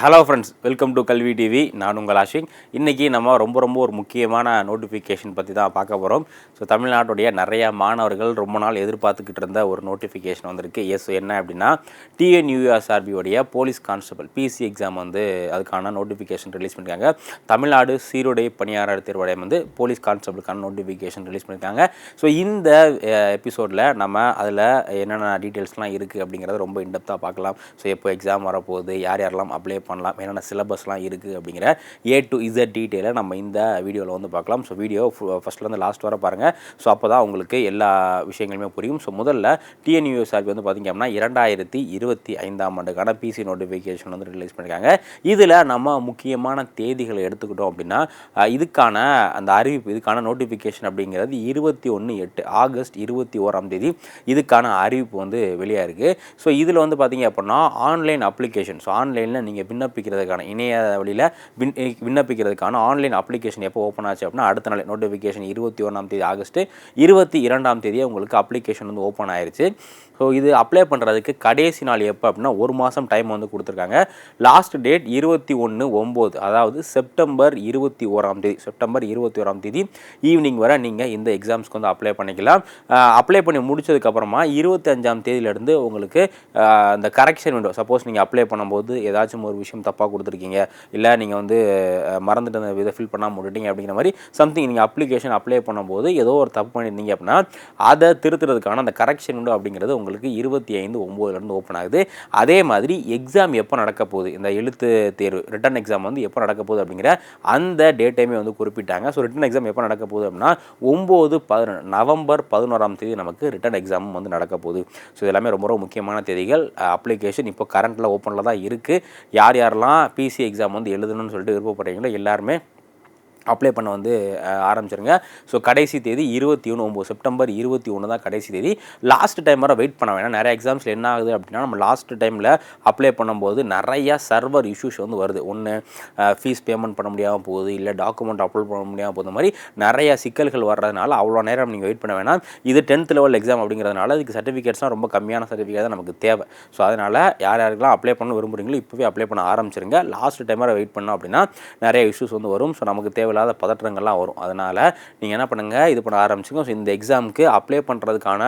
Hello friends welcome to Kalvi TV நான் உங்கள் ஆஷிக் இன்றைக்கி நம்ம ரொம்ப ரொம்ப ஒரு முக்கியமான நோட்டிஃபிகேஷன் பற்றி தான் பார்க்க போகிறோம் ஸோ தமிழ்நாட்டுடைய நிறையா மாணவர்கள் ரொம்ப நாள் எதிர்பார்த்துக்கிட்டு இருந்த ஒரு நோட்டிஃபிகேஷன் வந்திருக்கு. எஸ் என்ன அப்படின்னா டிஎன்யூஎஸ்ஆர்பியோடைய போலீஸ் கான்ஸ்டபிள் பிசி எக்ஸாம் வந்து அதுக்கான நோட்டிஃபிகேஷன் ரிலீஸ் பண்ணியிருக்காங்க தமிழ்நாடு சீருடை பணியாளர் தேர்வாலயம் வந்து போலீஸ் கான்ஸ்டபிளுக்கான நோட்டிஃபிகேஷன் ரிலீஸ் பண்ணியிருக்காங்க ஸோ இந்த எபிசோடில் நம்ம அதில் என்னென்ன டீட்டெயில்ஸ்லாம் இருக்குது அப்படிங்கிறத ரொம்ப இன்டெப்த்தாக பார்க்கலாம். ஸோ எப்போ எக்ஸாம் வரப்போகுது யார் யாரெல்லாம் அப்ளை பண்ணலாம். என்னென்ன சிலபஸ்லாம் இருக்குது அப்படிங்கிற ஏ டு இசட் டீட்டெயிலை நம்ம இந்த வீடியோவில் வந்து பார்க்கலாம். ஸோ வீடியோ ஃபஸ்ட்லேருந்து லாஸ்ட் வர பாருங்கள் ஸோ அப்போ தான் உங்களுக்கு எல்லா விஷயங்களுமே புரியும். ஸோ முதல்ல டிஎன்யூஎஸ்ஆர்பி வந்து பார்த்திங்க அப்படின்னா இரண்டாயிரத்தி இருபத்தி ஐந்தாம் ஆண்டுக்கான பிசி நோட்டிஃபிகேஷன் வந்து ரிலீஸ் பண்ணியிருக்காங்க இதில் நம்ம முக்கியமான தேதிகளை எடுத்துக்கிட்டோம் அப்படின்னா இதுக்கான அந்த அறிவிப்பு இதுக்கான நோட்டிஃபிகேஷன் அப்படிங்கிறது இருபத்தி ஒன்று எட்டு ஆகஸ்ட் இருபத்தி ஓராம் தேதி இதுக்கான அறிவிப்பு வந்து வெளியாக இருக்குது ஸோ இதில் வந்து பார்த்தீங்க அப்படின்னா ஆன்லைன் அப்ளிகேஷன் ஸோ ஆன்லைனில் நீங்கள் விண்ணப்பிக்கிறதுக்கான இணைய வழியில் விண் விண்ணப்பிக்கிறதுக்கான ஆன்லைன் அப்ளிகேஷன் எப்போ ஓப்பன் ஆச்சு அப்படின்னா அடுத்த நாள் நோட்டிஃபிகேஷன் இருபத்தி ஒன்றாம் தேதி ஆகஸ்ட்டு இருபத்தி இரண்டாம் தேதியே உங்களுக்கு அப்ளிகேஷன் வந்து ஓப்பன் ஆயிடுச்சு ஸோ இது அப்ளை பண்ணுறதுக்கு கடைசி நாள் எப்போ அப்படின்னா ஒரு மாதம் டைம் வந்து கொடுத்துருக்காங்க. லாஸ்ட் டேட் இருபத்தி ஒன்று ஒம்பது அதாவது செப்டம்பர் இருபத்தி ஓராம் தேதி செப்டம்பர் இருபத்தி ஓராம் தேதி ஈவினிங் வரை நீங்கள் இந்த எக்ஸாம்ஸ்க்கு வந்து அப்ளை பண்ணிக்கலாம். அப்ளை பண்ணி முடிச்சதுக்கப்புறமா இருபத்தி அஞ்சாம் தேதியிலேருந்து உங்களுக்கு அந்த கரெக்ஷன் விண்டோ சப்போஸ் நீங்கள் அப்ளை பண்ணும்போது ஏதாச்சும் ஒரு விஷயம் தப்பாக கொடுத்துருக்கீங்க இல்லை நீங்கள் வந்து மறந்துட்டு அந்த இதை ஃபில் பண்ணாமல் விட்டுட்டீங்க அப்படிங்கிற மாதிரி சம்திங் நீங்கள் அப்ளிகேஷன் அப்ளை பண்ணும்போது ஏதோ ஒரு தப்பு பண்ணியிருந்தீங்க அப்படின்னா அதை திருத்துறதுக்கான அந்த கரெக்ஷன் விண்டோ அப்படிங்கிறது உங்களுக்கு இருபத்தி ஐந்து ஒம்போதுலேருந்து ஓப்பன் ஆகுது. அதே மாதிரி எக்ஸாம் எப்போ நடக்க போகுது? இந்த எழுத்து தேர்வு ரிட்டன் எக்ஸாம் வந்து எப்போ நடக்க போகுது அப்படிங்கிற அந்த டேட்டையுமே வந்து குறிப்பிட்டாங்க. ஸோ ரிட்டன் எக்ஸாம் எப்போ நடக்க போகுது அப்படின்னா ஒம்பது பதினொன்று நவம்பர் பதினோராம் தேதி நமக்கு ரிட்டன் எக்ஸாமும் வந்து நடக்க போகுது. ஸோ இதெல்லாமே ரொம்ப ரொம்ப முக்கியமான தேதிகள். அப்ளிகேஷன் இப்போ கரண்ட்டில் ஓப்பனில் தான் இருக்குது யார் யாரெல்லாம் பிசி எக்ஸாம் வந்து எழுதணும்னு சொல்லிட்டு விருப்பப்படுறீங்களோ எல்லாருமே அப்ளை பண்ண வந்து ஆரம்பிச்சிருங்க. ஸோ கடைசி தேதி இருபத்தி ஒன்று ஒம்பது செப்டம்பர் இருபத்தி ஒன்று தான் கடைசி தேதி. லாஸ்ட் டைம் வர வெயிட் பண்ண வேணாம். நிறைய எக்ஸாம்ஸில் என்ன ஆகுது அப்படின்னா நம்ம லாஸ்ட் டைமில் அப்ளை பண்ணும்போது நிறையா சர்வர் இஷ்யூஸ் வந்து வருது. ஒன்று ஃபீஸ் பேமெண்ட் பண்ண முடியாமல் போகுது இல்லை டாக்குமெண்ட் அப்லோட் பண்ண முடியாமல் போகுது. மாதிரி நிறைய சிக்கல்கள் வர்றதுனால அவ்வளோ நேரம் நீங்கள் வெயிட் பண்ண வேணாம். இது டென்த் லெவல் எக்ஸாம் அப்படிங்கிறதுனால இதுக்கு சர்டிஃபிகேட்ஸ்லாம் ரொம்ப கம்மியான சர்டிஃபிகேட் தான் நமக்கு தேவை. ஸோ அதனால் யார் யாருக்கெல்லாம் அப்ளை பண்ண விரும்புகிறீங்களோ இப்போவே அப்ளை பண்ண ஆரம்பிச்சிருங்க. லாஸ்ட் டைம் வெயிட் பண்ணோம் அப்படின்னா நிறைய இஷ்யூஸ் வந்து வரும். ஸோ நமக்கு தேவையில்லாத பதற்றங்கள்லாம் வரும். அதனால் நீங்கள் என்ன பண்ணுங்கள் இது பண்ண ஆரம்பிச்சுங்க ஸோ இந்த எக்ஸாமுக்கு அப்ளை பண்ணுறதுக்கான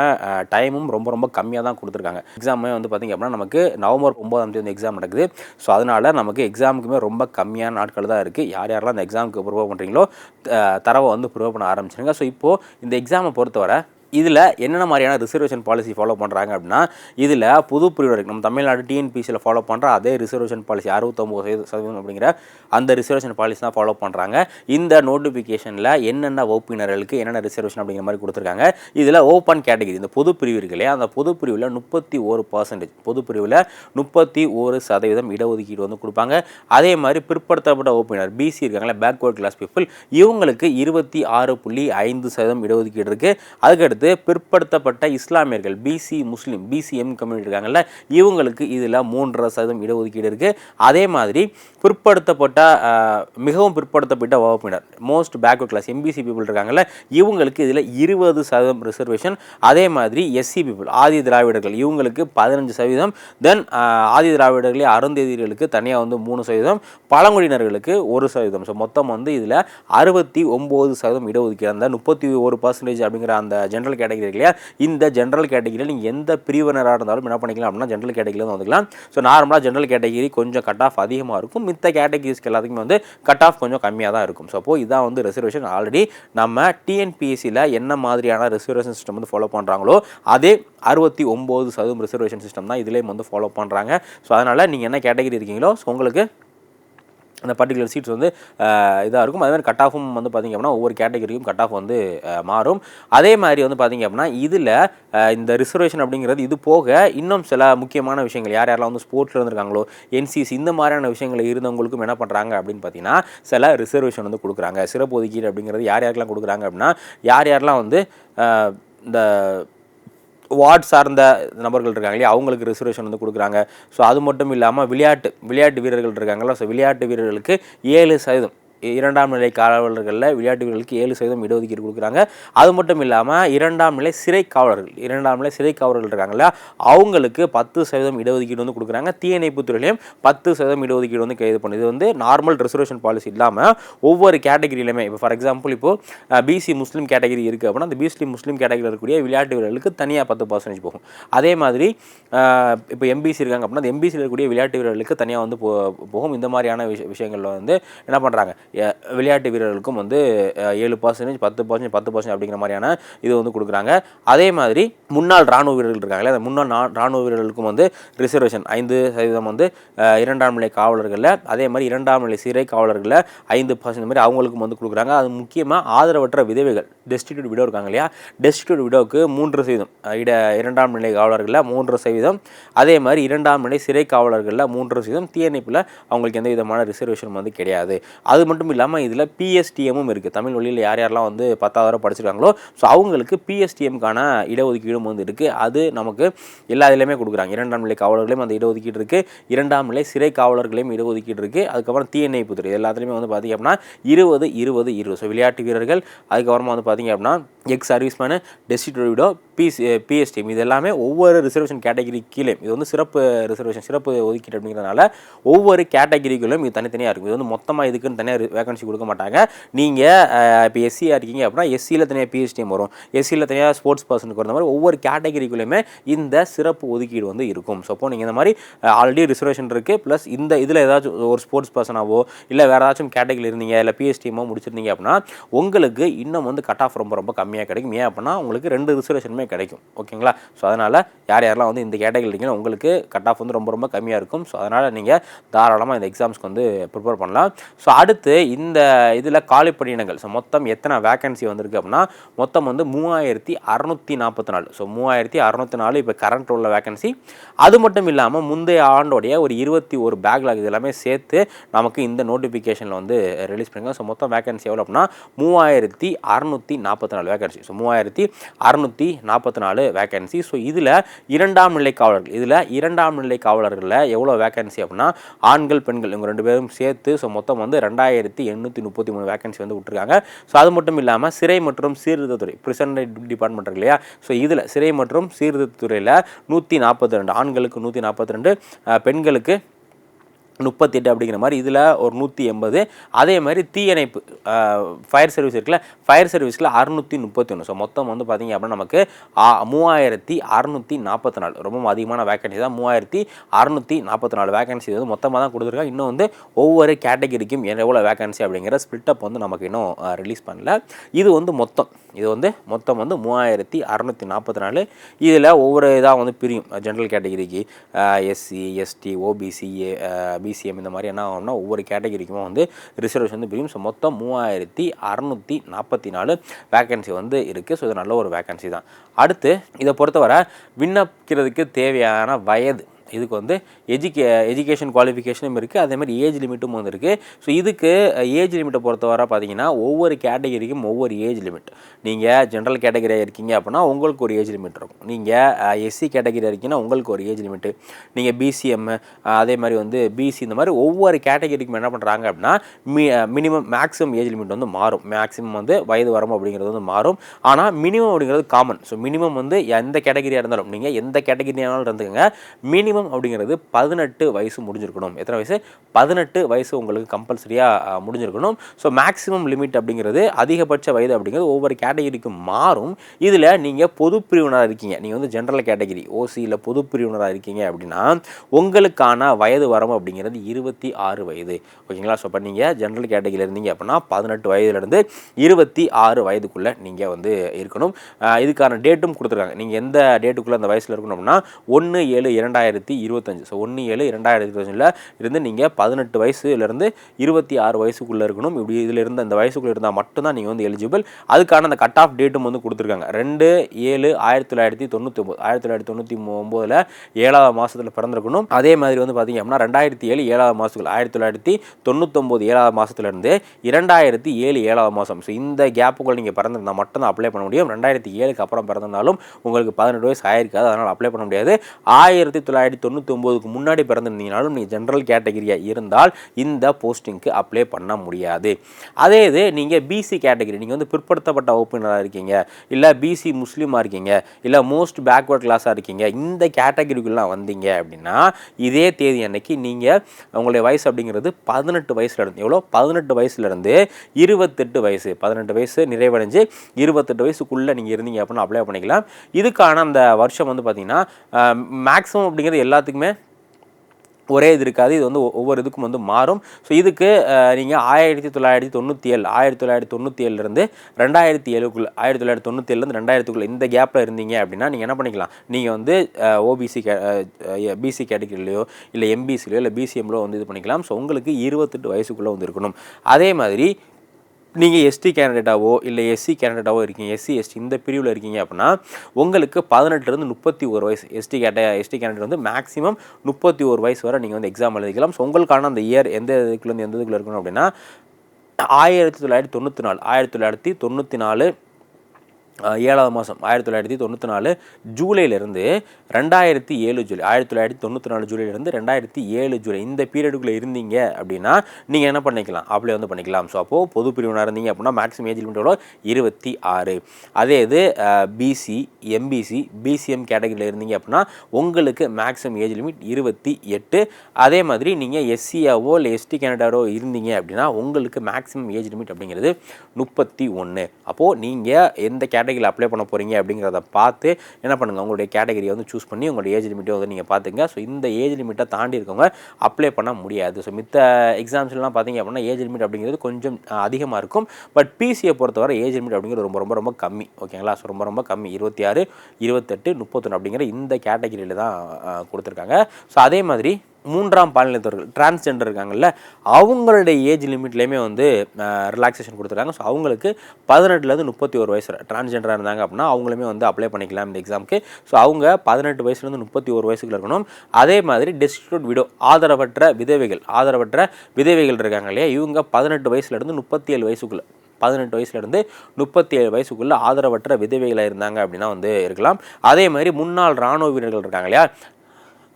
டைமும் ரொம்ப ரொம்ப கம்மியாக தான் கொடுத்துருக்காங்க. எக்ஸாமே வந்து பார்த்திங்க அப்படின்னா நமக்கு நவம்பர் ஒம்பதாம் தேதி எக்ஸாம் நடக்குது. ஸோ அதனால் நமக்கு எக்ஸாமுக்குமே ரொம்ப கம்மியான நாட்கள் தான் இருக்குது யார் யாரெல்லாம் இந்த எக்ஸாமுக்கு ப்ரிப்பேர் பண்ணுறீங்களோ தரவை வந்து ப்ரிப்பேர் பண்ண ஆரம்பிச்சிருங்க. ஸோ இப்போது இந்த எக்ஸாமை பொறுத்தவரை இதில் என்னென்ன மாதிரியான ரிசர்வேஷன் பாலிசி ஃபாலோ பண்ணுறாங்க அப்படின்னா இதில் புது பிரிவு நம்ம தமிழ்நாடு டிஎன்பிசியில் ஃபாலோ பண்ணுற அதே ரிசர்வேஷன் பாலிசி அறுபத்தொம்போது சதவீதம் சதவீதம் அப்படிங்கிற அந்த ரிசர்வேஷன் பாலிசி தான் ஃபாலோ பண்ணுறாங்க இந்த நோட்டிஃபிகேஷனில் என்னென்ன வகுப்பினர்களுக்கு என்னென்ன ரிசர்வேஷன் அப்படிங்கிற மாதிரி கொடுத்துருக்காங்க. இதில் ஓப்பன் கேட்டகரி இந்த பொது பிரிவு இருக்கு இல்லையா அந்த பொது பிரிவில் முப்பத்தி ஒரு பர்சன்டேஜ் பொது பிரிவில் முப்பத்தி ஒரு சதவீதம் இடஒதுக்கீடு வந்து கொடுப்பாங்க. அதே மாதிரி பிற்படுத்தப்பட்ட வகுப்பினர் பிசி இருக்காங்களே பேக்வேர்ட் கிளாஸ் பீப்புள் இவங்களுக்கு இருபத்தி ஆறு புள்ளி ஐந்து சதவீதம் இடஒதுக்கீடு இருக்குது அதுக்கடுத்து பிற்படுத்தப்பட்ட இஸ்லாமியர்கள் பிசி முஸ்லீம் பிசிஎம் கம்யூனிட்டி இருக்காங்கல்ல இவங்களுக்கு இதில் மூன்றரை சதவீதம் இடஒதுக்கீடு இருக்குது அதே மாதிரி பிற்படுத்தப்பட்ட மிகவும் பிற்படுத்தப்பட்ட வகுப்பினர் most backward class MBC people இருக்காங்கல்ல இவங்களுக்கு இதில் இருபது சதவீதம் ரிசர்வேஷன் அதே மாதிரி எஸ்சி பீப்புள் ஆதி திராவிடர்கள் இவங்களுக்கு பதினஞ்சு சதவீதம். தென் ஆதி திராவிடர்களே அருந்ததியர்களுக்கு தனியாக வந்து மூணு சதவீதம். பழங்குடியினர்களுக்கு ஒரு சதவீதம். ஸோ மொத்தம் வந்து இதில் அறுபத்தி ஒம்பது சதவீதம் இடஒதுக்கீடு. அந்த முப்பத்தி ஒரு பர்சன்டேஜ் அப்படிங்கிற அந்த ஜென்ரல் கேட்டகரி இல்லையா? இந்த ஜென்ரல் கேட்டகரியில் நீங்கள் எந்த பிரிவினராக இருந்தாலும் என்ன பண்ணிக்கலாம் அப்படின்னா ஜென்ரல் கேட்டகிரியில் தான் வந்துக்கலாம். ஸோ நார்மலாக ஜென்ரல் கேட்டகிரி கொஞ்சம் கட் ஆஃப் அதிகமாக இருக்கும். மித்த கேட்டகிரிஸ்க்கு எல்லாத்துக்குமே வந்து கட் ஆஃப் கொஞ்சம் கம்மியாக தான் இருக்கும். ஸோ அப்போ இதான் வந்து ரிசர்வேஷன் ஆல்ரெடி நம்ம டிஎன்பிஎஸ்சியில் என்ன மாதிரியான ரிசர்வேஷன் சிஸ்டம் வந்து ஃபாலோ பண்ணுறாங்களோ அதே அறுபத்தி ஒம்பது சதவீதம் ரிசர்வேஷன் சிஸ்டம் தான் இதுலேயும் வந்து ஃபாலோ பண்ணுறாங்க ஸோ அதனால் நீங்கள் என்ன கேட்டகிரி இருக்கீங்களோ ஸோ உங்களுக்கு அந்த பர்டிகுலர் சீட்ஸ் வந்து இதாக இருக்கும். அதே மாதிரி கட் ஆஃபும் வந்து பார்த்திங்க அப்படின்னா ஒவ்வொரு கேட்டகரியும் கட் ஆஃப் வந்து மாறும். அதே மாதிரி வந்து பார்த்திங்க அப்படின்னா இதில் இந்த ரிசர்வேஷன் அப்படிங்கிறது இது போக இன்னும் சில முக்கியமான விஷயங்கள் யார் யாரெல்லாம் வந்து ஸ்போர்ட்ஸில் இருந்திருக்காங்களோ என்சிசி இந்த மாதிரியான விஷயங்கள் இருந்தவங்களுக்கும் என்ன பண்ணுறாங்க அப்படின்னு பார்த்தீங்கன்னா சில ரிசர்வேஷன் வந்து கொடுக்குறாங்க. சிறப்பு ஒதுக்கீடு அப்படிங்கிறது யார் யாருக்கெல்லாம் கொடுக்குறாங்க அப்படின்னா யார் யாரெல்லாம் வந்து இந்த வார்டு சார்ந்த நபர்கள் இருக்காங்க இல்லையா? அவங்களுக்கு ரிசர்வேஷன் வந்து கொடுக்குறாங்க. ஸோ அது மட்டும் இல்லாமல் விளையாட்டு விளையாட்டு வீரர்கள் இருக்காங்களா ஸோ விளையாட்டு வீரர்களுக்கு ஏழு சதவீதம் இரண்டாம் நிலை காவலர்களில் விளையாட்டு வீரர்களுக்கு ஏழு சதவீதம் இடஒதுக்கீடு கொடுக்குறாங்க. அது மட்டும் இல்லாமல் இரண்டாம் நிலை சிறை காவலர்கள் இரண்டாம் நிலை சிறை காவலர்கள் இருக்காங்களா அவங்களுக்கு பத்து சதவீதம் இடஒதுக்கீடு வந்து கொடுக்குறாங்க. தீயணைப்பு துறையிலையும் பத்து சதவீதம் இடஒதுக்கீடு வந்து கைது பண்ணுது இது வந்து நார்மல் ரிசர்வேஷன் பாலிசி இல்லாமல் ஒவ்வொரு கேட்டகிரியிலுமே இப்போ ஃபார் எக்ஸாம்பிள் இப்போது பிசி முஸ்லீம் கேட்டகிரி இருக்குது அப்படின்னா அந்த பிசி முஸ்லீம் கேட்டகிரியில் இருக்கக்கூடிய விளையாட்டு வீரர்களுக்கு தனியாக பத்து பர்சன்டேஜ் போகும். அதே மாதிரி இப்போ எம்பிசி இருக்காங்க அப்படின்னா அந்த எம்பிசியில் இருக்கக்கூடிய விளையாட்டு வீரர்களுக்கு தனியாக வந்து போ போகும். இந்த மாதிரியான விஷ விஷயங்களில் வந்து என்ன பண்ணுறாங்க விளையாட்டு வீரர்களுக்கும் வந்து ஏழு பர்சன்டேஜ் பத்து பர்சன்டேஜ் பத்து பர்சன்ட் அப்படிங்கிற மாதிரியான இது வந்து கொடுக்குறாங்க. அதே மாதிரி முன்னாள் ராணுவ வீரர்கள் இருக்காங்களே அந்த முன்னாள் நா- ராணுவ வீரர்களுக்கும் வந்து ரிசர்வேஷன் ஐந்து சதவீதம் வந்து இரண்டாம் நிலை காவலர்களில் அதே மாதிரி இரண்டாம் நிலை சிறை காவலர்களில் ஐந்து பர்சன்ட் மாதிரி அவங்களுக்கும் வந்து கொடுக்குறாங்க. அது முக்கியமாக ஆதரவற்ற விதவைகள் டெஸ்டிடியூட் விடோ இருக்காங்க இல்லையா? டெஸ்டிடியூட் விடோவுக்கு மூன்று சதவீதம் இட இரண்டாம் நிலை காவலர்களில் மூன்று சதவீதம். அதே மாதிரி இரண்டாம் நிலை சிறை காவலர்களில் மூன்று சதவீதம். தீயணைப்பில் அவங்களுக்கு எந்த விதமான ரிசர்வேஷன் வந்து கிடையாது. அது மட்டும் மட்டும் இல்லாமல் இதில் பிஎஸ்டிஎம்மும் இருக்குது தமிழ் வழியில் யார் யாரெல்லாம் வந்து பத்தாவது வரை படிச்சிருக்காங்களோ ஸோ அவங்களுக்கு பிஎஸ்டிஎம்க்கான இடஒதுக்கீடும் வந்து இருக்குது அது நமக்கு எல்லா இதுலையுமே கொடுக்குறாங்க. இரண்டாம் நிலை காவலர்களையும் அந்த இடஒதுக்கீடு இருக்குது இரண்டாம் நிலை சிறை காவலர்களையும் இடஒதுக்கீடு இருக்குது அதுக்கப்புறம் தீயணைப்பு துறை எல்லாத்துலேயுமே வந்து பார்த்திங்க அப்படின்னா இருபது இருபது இருபது. ஸோ விளையாட்டு வீரர்கள் அதுக்கப்புறமா வந்து பார்த்திங்க அப்படின்னா எக்ஸ் சர்வீஸ்மேனு டெஸ்டிடியூடோ பிஎஸ் பிஎஸ்டிஎம் இது எல்லாமே ஒவ்வொரு ரிசர்வேஷன் கேட்டகரி கீழே இது வந்து சிறப்பு ரிசர்வேஷன் சிறப்பு ஒதுக்கீடு அப்படிங்கிறதுனால ஒவ்வொரு கேட்டகிரிக்குள்ளும் இது தனித்தனியாக இருக்கும். இது வந்து மொத்தமாக இதுக்குன்னு தனியாக வேகன்சி கொடுக்க மாட்டாங்க. நீங்கள் இப்போ எஸ்சியாக இருக்கீங்க அப்படின்னா எஸ்சியில் தனியாக பிஎஸ்டிஎம் வரும். எஸ்சியில் தனியாக ஸ்போர்ட்ஸ் பர்சனுக்கு வந்த மாதிரி ஒவ்வொரு கேட்டகரிக்குள்ளேயுமே இந்த சிறப்பு ஒதுக்கீடு வந்து இருக்கும். ஸோ அப்போ நீங்கள் இந்த மாதிரி ஆல்ரெடி ரிசர்வேஷன் இருக்குது ப்ளஸ் இந்த இதில் ஏதாச்சும் ஒரு ஸ்போர்ட்ஸ் பர்சனாவோ இல்லை வேறு ஏதாச்சும் கேட்டகரி இருந்தீங்க இல்லை பிஎஸ்டிஎம்மோ முடிச்சிருந்தீங்க அப்படின்னா உங்களுக்கு இன்னும் வந்து கட் ஆஃப் ரொம்ப ரொம்ப கம்மியாக கிடைக்கும். ஏன் அப்படின்னா உங்களுக்கு ரெண்டு ரிசர்வேஷனுமே கிடைக்கும். ஓகேங்களா ஸோ அதனால் யார் யாரெல்லாம் வந்து இந்த கேட்டகரி இருக்கீங்களோ உங்களுக்கு கட் ஆஃப் வந்து ரொம்ப ரொம்ப கம்மியாக இருக்கும். ஸோ அதனால் நீங்கள் தாராளமாக இந்த எக்ஸாம்ஸ்க்கு வந்து ப்ரிப்பேர் பண்ணலாம். ஸோ அடுத்து இந்த இதில் காலி பணியிடங்கள். ஸோ மொத்தம் எத்தனை வேகன்சி வந்திருக்கு அப்படின்னா மொத்தம் வந்து மூவாயிரத்தி அறநூற்றி நாற்பத்தி நாலு. ஸோ மூவாயிரத்தி அறநூற்றி நாலு இப்போ கரண்ட் உள்ள வேகன்சி அது மட்டும் இல்லாமல் முந்தைய ஆண்டோடைய ஒரு இருபத்தி ஒரு பேக்லாக் இது எல்லாமே சேர்த்து நமக்கு இந்த நோட்டிஃபிகேஷனில் வந்து ரிலீஸ் பண்ணுங்க ஸோ மொத்தம் வேகன்சி எவ்வளோ அப்படின்னா மூவாயிரத்தி அறநூற்றி நாற்பத்தி நாலு வேகன்சி ஸோ மூவாயிரத்தி அறநூற்றி நாற்பத்தி நாலு வேகன்சி ஸோ இதில் இரண்டாம் நிலை காவலர்கள் இதில் இரண்டாம் நிலை காவலர்களில் எவ்வளோ வேகன்சி அப்படின்னா ஆண்கள் பெண்கள் இவங்க ரெண்டு பேரும் சேர்த்து ஸோ மொத்தம் வந்து ரெண்டாயிரத்தி எண்ணூற்றி முப்பத்தி மூணு வேகன்சி வந்து விட்டுருக்காங்க. ஸோ அது மட்டும் இல்லாமல் சிறை மற்றும் சீர்திருத்தத்துறை பிரிசன் டிபார்ட்மெண்ட் இருக்கு இல்லையா? ஸோ இதில் சிறை மற்றும் சீர்திருத்தத்துறையில் நூற்றி நாற்பத்தி ரெண்டு ஆண்களுக்கு நூற்றி நாற்பத்தி ரெண்டு பெண்களுக்கு முப்பத்தெட்டு அப்படிங்கிற மாதிரி இதில் ஒரு நூற்றி எண்பது. அதே மாதிரி தீயணைப்பு ஃபயர் சர்வீஸ் இருக்குல்ல ஃபயர் சர்வீஸில் அறுநூற்றி முப்பத்தி ஒன்று ஸோ மொத்தம் வந்து பார்த்திங்க அப்படின்னா நமக்கு ஆ, மூவாயிரத்தி அறுநூற்றி நாற்பத்தி நாலு ரொம்ப அதிகமான வேகன்சி தான். மூவாயிரத்தி அறுநூற்றி நாற்பத்தி நாலு வேகன்சி வந்து மொத்தமாக தான் கொடுத்துருக்காங்க. இன்னும் வந்து ஒவ்வொரு கேட்டகரிக்கும் எவ்வளோ வேகன்சி அப்படிங்கிற ஸ்பிளிட்டப் வந்து நமக்கு இன்னும் ரிலீஸ் பண்ணல. இது வந்து மொத்தம். இது வந்து மொத்தம் வந்து மூவாயிரத்தி அறநூற்றி நாற்பத்தி நாலு இதில் ஒவ்வொரு இதாக வந்து பிரியும். ஜென்ரல் கேட்டகரிக்கு எஸ்சி எஸ்டி ஓபிசி இசிஎம் இந்த மாதிரி என்ன ஆகும்னா ஒவ்வொரு கேட்டகரிக்கும் வந்து ரிசர்வேஷன் வந்து பிரியும். ஸோ மொத்தம் மூவாயிரத்தி அறநூற்றி நாற்பத்தி நாலு வேக்கன்சி வந்து இருக்குது ஸோ இது நல்ல ஒரு வேக்கன்சி தான். அடுத்து இதை பொறுத்தவரை விண்ணப்பிக்கிறதுக்கு தேவையான வயது இதுக்கு வந்து எஜுகே எஜுகேஷன் குவாலிஃபிகேஷனும் இருக்குது அதேமாதிரி ஏஜ் லிமிட்டும் வந்துருக்கு. ஸோ இதுக்கு ஏஜ் லிமிட்டை பொறுத்தவரை பார்த்தீங்கன்னா ஒவ்வொரு கேட்டகரிக்கும் ஒவ்வொரு ஏஜ் லிமிட் நீங்கள் ஜென்ரல் கேட்டகரியாக இருக்கீங்க அப்படின்னா உங்களுக்கு ஒரு ஏஜ் லிமிட் இருக்கும். நீங்கள் எஸ்சி கேட்டகரியாக இருக்கீங்கன்னா உங்களுக்கு ஒரு ஏஜ் லிமிட்டு நீங்கள் பிசிஎம் அதே மாதிரி வந்து பிசி இந்த மாதிரி ஒவ்வொரு கேட்டகரிக்கும் என்ன பண்ணுறாங்க அப்படின்னா மி மினிமம் மேக்ஸிமம் ஏஜ் லிமிட் வந்து மாறும். மேக்ஸிமம் வந்து வயது வரம்பு அப்படிங்கிறது வந்து மாறும். ஆனால் மினிமம் அப்படிங்கிறது காமன் ஸோ மினிமம் வந்து எந்த கேட்டகரியாக இருந்தாலும் நீங்கள் எந்த கேட்டகரியானாலும் இருந்துக்கங்க மினிமம் அப்படிங்கிறது பதினெட்டு வயசு முடிஞ்சிருக்கணும். எத்தனை வயசு? பதினெட்டு வயசு உங்களுக்கு கம்பல்சரியாக முடிஞ்சிருக்கணும். ஸோ மேக்ஸிமம் லிமிட் அப்படிங்கிறது அதிகபட்ச வயது அப்படிங்கிறது ஒவ்வொரு கேட்டகரிக்கும் மாறும். இதில் நீங்கள் பொது பிரிவினராக இருக்கீங்க. நீங்கள் வந்து ஜென்ரல் கேட்டகரி ஓசியில் பொது பிரிவினராக இருக்கீங்க அப்படின்னா உங்களுக்கான வயது வரம்பு அப்படிங்கிறது இருபத்தி ஆறு வயது. ஓகேங்களா? ஸோ இப்போ நீங்கள் ஜென்ரல் கேட்டகரியில் இருந்தீங்க அப்படின்னா பதினெட்டு வயதுலேருந்து இருபத்தி ஆறு வயதுக்குள்ளே நீங்கள் வந்து இருக்கணும். இதுக்கான டேட்டும் கொடுத்துருக்காங்க. நீங்கள் எந்த டேட்டுக்குள்ளே அந்த வயசில் இருக்கணும் அப்படின்னா ஒன்று ஏழு இரண்டாயிரத்தி இருபத்தஞ்சு. ஸோ ஒன்று ஏழு இரண்டாயிரத்தி இருபத்தஞ்சில் இருந்து நீங்கள் பதினெட்டு வயசுலேருந்து இருபத்தி ஆறு வயசுக்குள்ளே இருக்கணும். இப்படி இதில் இருந்த அந்த வயசுக்குள்ளே இருந்தால் மட்டும்தான் நீங்கள் வந்து எலிஜிபிள் அதுக்கான அந்த கட் ஆஃப் டேட்டும் வந்து கொடுத்துருக்காங்க. ரெண்டு ஏழு ஆயிரத்தி தொள்ளாயிரத்தி தொண்ணூற்றி ஒம்பது ஆயிரத்தி தொள்ளாயிரத்தி தொண்ணூற்றி ஒம்போதில் ஏழாவது மாதத்தில் பிறந்திருக்கணும். அதே மாதிரி வந்து பார்த்தீங்க அப்படின்னா ரெண்டாயிரத்தி ஏழு ஏழாவது மாதத்துக்குள்ள ஆயிரத்தி தொள்ளாயிரத்தி தொண்ணூத்தொம்பது ஏழாவது மாதத்துலேருந்து இரண்டாயிரத்தி ஏழு ஏழாவது மாதம் ஸோ இந்த கேப்புக்குள்ள நீங்கள் பிறந்திருந்தால் மட்டும்தான் அப்ளை பண்ண முடியும். ரெண்டாயிரத்தி ஏழுக்கு அப்புறம் பிறந்திருந்தாலும் உங்களுக்கு பதினெட்டு வயசு ஆயிருக்காது. அதனால் அப்ளை பண்ண முடியாது. ஆயிரத்தி தொள்ளாயிரத்தி தொண்ணூற்றி ஒம்போதுக்கு முன்னாடி பிறந்திருந்தீங்கனாலும் நீங்கள் ஜென்ரல் கேட்டகரியாக இருந்தால் இந்த போஸ்டிங்க்கு அப்ளை பண்ண முடியாது. அதே இது நீங்கள் பிசி கேட்டகரி நீங்கள் வந்து பிற்படுத்தப்பட்ட வகுப்பினராக இருக்கீங்க இல்லை பிசி முஸ்லீமாக இருக்கீங்க இல்லை மோஸ்ட் பேக்வர்ட் கிளாஸாக இருக்கீங்க இந்த கேட்டகரிக்குள்ளே வந்தீங்க அப்படின்னா இதே தேதி அன்னைக்கு நீங்கள் உங்களுடைய வயசு அப்படிங்கிறது பதினெட்டு வயசுலேருந்து எவ்வளோ? பதினெட்டு வயசுலேருந்து இருபத்தெட்டு வயசு பதினெட்டு வயசு நிறைவடைஞ்சு இருபத்தெட்டு வயசுக்குள்ளே நீங்கள் இருந்தீங்க அப்படின்னு அப்ளை பண்ணிக்கலாம். இதுக்கான அந்த வருஷம் வந்து பார்த்தீங்கன்னா மேக்ஸிமம் அப்படிங்கிறது எல்லாத்துக்குமே ஒரே இது இருக்காது. இது வந்து ஒ- ஒவ்வொரு இதுக்கும் வந்து மாறும். ஸோ இதுக்கு நீங்கள் ஆயிரத்தி தொள்ளாயிரத்தி தொண்ணூற்றி ஏழு ஆயிரத்தி தொள்ளாயிரத்தி தொண்ணூற்றி ஏழுலேருந்து ரெண்டாயிரத்தி ஏழுக்குள்ளே ஆயிரத்தி தொள்ளாயிரத்தி தொண்ணூற்றி ஏழுலேருந்து ரெண்டாயிரத்துக்குள்ளே இந்த கேப்பில் இருந்தீங்க அப்படின்னா நீங்கள் என்ன பண்ணிக்கலாம்? நீங்கள் வந்து ஓபிசி கே பிசி கேட்டகரிலையோ இல்லை எம்பிசிலையோ இல்லை பிசிஎம்லோ வந்து இது பண்ணிக்கலாம். ஸோ உங்களுக்கு இருபத்தெட்டு வயசுக்குள்ளே வந்து இருக்கணும். அதே மாதிரி நீங்கள் எஸ்டி கேண்டிடேட்டாவோ இல்லை எஸ்சி கேண்டிடேட்டாவோ இருக்கீங்க எஸ்சி எஸ்டி இந்த பிரிவில் இருக்கீங்க அப்படின்னா உங்களுக்கு பதினெட்டுலேருந்து முப்பத்தி ஒரு வயசு எஸ்டி கேட்ட எஸ்டி கேண்டிடேட் வந்து மேக்ஸிமம் முப்பத்தி ஒரு வயசு வரை நீங்கள் வந்து எக்ஸாம் எழுதிக்கலாம். ஸோ உங்களுக்கான அந்த இயர் எந்த இதுக்குள்ளேருந்து எந்த இதுக்குள்ளே இருக்கணும் அப்படின்னா ஆயிரத்தி தொள்ளாயிரத்தி தொண்ணூற்றி நாலு ஆயிரத்தி தொள்ளாயிரத்தி தொண்ணூற்றி நாலு ஏழாவது மாதம் ஆயிரத்தி தொள்ளாயிரத்தி தொண்ணூற்றி நாலு ஜூலையிலேருந்து ரெண்டாயிரத்தி ஏழு ஜூலை ஆயிரத்தி தொள்ளாயிரத்தி தொண்ணூற்றி நாலு ஜூலையிலேருந்து ரெண்டாயிரத்தி ஏழு ஜூலை. இந்த பீரியடுக்குள்ளே இருந்தீங்க அப்படின்னா நீங்கள் என்ன பண்ணிக்கலாம்? அப்ளை வந்து பண்ணிக்கலாம். ஸோ அப்போது பொது பிரிவினாக இருந்தீங்க அப்படின்னா மேக்ஸிமம் ஏஜ் லிமிட் எவ்வளோ இருபத்தி ஆறு. அதே இது பிசி எம்பிசி பிசிஎம் கேட்டகரியில் இருந்தீங்க அப்படின்னா உங்களுக்கு மேக்ஸிமம் ஏஜ் லிமிட் இருபத்தி எட்டு. அதே மாதிரி நீங்கள் எஸ்சியாவோ இல்லை எஸ்டி கேனடாவோ இருந்தீங்க அப்படின்னா உங்களுக்கு மேக்ஸிமம் ஏஜ் லிமிட் அப்படிங்கிறது முப்பத்தி ஒன்று அப்போது நீங்கள் எந்த கேட்டகரியில் அப்ளை பண்ண போகிறீங்க அப்படிங்கிறத பார்த்து என்ன பண்ணுங்கள் உங்களுடைய கேட்டகரியை வந்து சூஸ் பண்ணி உங்களுடைய ஏஜ் லிமிட்டை வந்து நீங்கள் பார்த்துங்க ஸோ இந்த ஏஜ் லிமிட்டை தாண்டி இருக்கவங்க அப்ளை பண்ண முடியாது. ஸோ மித்த எக்ஸாம்ஸ்லாம் பார்த்தீங்க அப்படின்னா ஏஜ் லிமிட் அப்படிங்கிறது கொஞ்சம் அதிகமாக இருக்கும். பட் பிசியை பொறுத்தவரை ஏஜ் லிமிட் அப்படிங்கிறது ரொம்ப ரொம்ப ரொம்ப கம்மி. ஓகேங்களா ஸோ ரொம்ப ரொம்ப கம்மி. இருபத்தி ஆறு இருபத்தெட்டு முப்பத்தொன்று அப்படிங்கிற இந்த கேட்டகரியில் தான் கொடுத்துருக்காங்க. ஸோ அதே மாதிரி மூன்றாம் பாலினத்தவர்கள் டிரான்ஸ்ஜெண்டர் இருக்காங்கல்ல அவங்களுடைய ஏஜ் லிமிட்லேயுமே வந்து ரிலாக்ஸேஷன் கொடுத்துருக்காங்க. ஸோ அவங்களுக்கு பதினெட்டுலேருந்து முப்பத்தி ஒரு வயசு டிரான்ஸ்ஜெண்டராக இருந்தாங்க அப்படின்னா அவங்களுமே வந்து அப்ளை பண்ணிக்கலாம் இந்த எக்ஸாமுக்கு ஸோ அவங்க பதினெட்டு வயசுலேருந்து முப்பத்தி ஒரு வயசுக்குள்ள இருக்கணும். அதே மாதிரி டெஸ்டியூட் விடோ ஆதரவற்ற விதவைகள் ஆதரவற்ற விதவைகள் இருக்காங்க இல்லையா? இவங்க பதினெட்டு வயசுலேருந்து முப்பத்தி ஏழு வயசுக்குள்ளே பதினெட்டு வயசுலேருந்து முப்பத்தி ஏழு வயசுக்குள்ளே ஆதரவற்ற விதவைகளாக இருந்தாங்க அப்படின்னா வந்து இருக்கலாம். அதே மாதிரி முன்னாள் இராணுவ வீரர்கள் இருக்காங்க இல்லையா?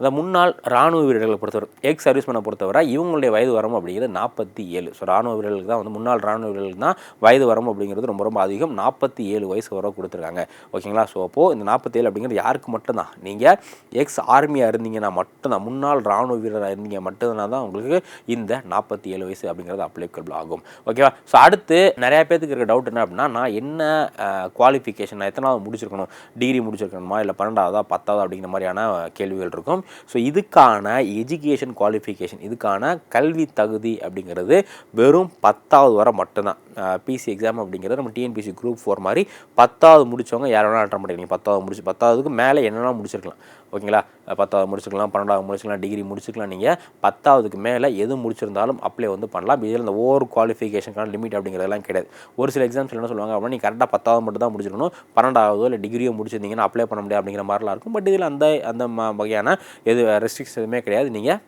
அந்த முன்னாள் ராணுவ வீரர்களை பொறுத்தவரை எக்ஸ் சர்வீஸ்மேனை பொறுத்தவரை இவங்களுடைய வயது வரம்பு அப்படிங்கிறது நாற்பத்தி ஏழு. ஸோ ராணுவ வீரர்களுக்கு தான் வந்து முன்னாள் ராணுவ வீரர்களுக்கு தான் வயது வரம்பு அப்படிங்கிறது ரொம்ப ரொம்ப அதிகம். நாற்பத்தி ஏழு வயசு வர கொடுத்துருக்காங்க. ஓகேங்களா ஸோ அப்போது இந்த நாற்பத்தேழு அப்படிங்கிறது யாருக்கு மட்டும்தான். நீங்கள் எக்ஸ் ஆர்மியாக இருந்தீங்கன்னா மட்டும்தான் முன்னாள் ராணுவ வீரராக இருந்தீங்க மட்டும்தான் தான் உங்களுக்கு இந்த நாற்பத்தி ஏழு வயசு அப்படிங்கிறது அப்ளிகபிள் ஆகும். ஓகேவா ஸோ அடுத்து நிறைய பேத்துக்கு இருக்க டவுட் என்ன அப்படின்னா நான் என்ன குவாலிஃபிகேஷன் நான் எத்தனாவது முடிச்சிருக்கணும்? டிகிரி முடிச்சிருக்கணுமா? இல்லை பன்னெண்டாவதா பத்தாவது அப்படிங்கிற மாதிரியான கேள்விகள் இருக்கும். ஸோ இதுக்கான எஜுகேஷன் குவாலிஃபிகேஷன் இதுக்கான கல்வி தகுதி அப்படிங்கிறது வெறும் பத்தாவது வரை மட்டும்தான். பிசி எக்ஸாம் அப்படிங்கிறது நம்ம டிஎன்பிசி குரூப் ஃபோர் மாதிரி பத்தாவது முடிச்சவங்க யார் வேணாலும் அட்டன் பண்ணிக்கலாம். பத்தாவது முடிச்சு பத்தாவதுக்கு மேலே என்னென்னா முடிச்சிருக்கலாம். ஓகேங்களா? பத்தாவது முடிச்சுக்கலாம் பன்னெண்டாவது முடிச்சிக்கலாம் டிகிரி முடிச்சிக்கலாம். நீங்கள் பத்தாவதுக்கு மேலே எது முடிச்சிருந்தாலும் அப்ளை வந்து பண்ணலாம். இதில் இந்த ஓவர் குவாலிஃபிகேஷனுக்கான லிமிட் அப்படிங்கிறதெல்லாம் கிடையாது. ஒரு சில எக்ஸாம்ஸ் என்ன சொல்லுவாங்க அப்படின்னா நீ கரெக்டாக பத்தாவது மட்டும் தான் முடிச்சிருக்கணும். பன்னெண்டாவதோ இல்லை டிகிரியோ முடிச்சிருந்தீங்கன்னா அப்ளை பண்ண முடியாது அப்படிங்கிற மாதிரிலாம் இருக்கும். பட் இதில் அந்த அந்த வகையான எது ரெஸ்ட்ரிக்ஷன் எதுவுமே கிடையாது. நீங்கள்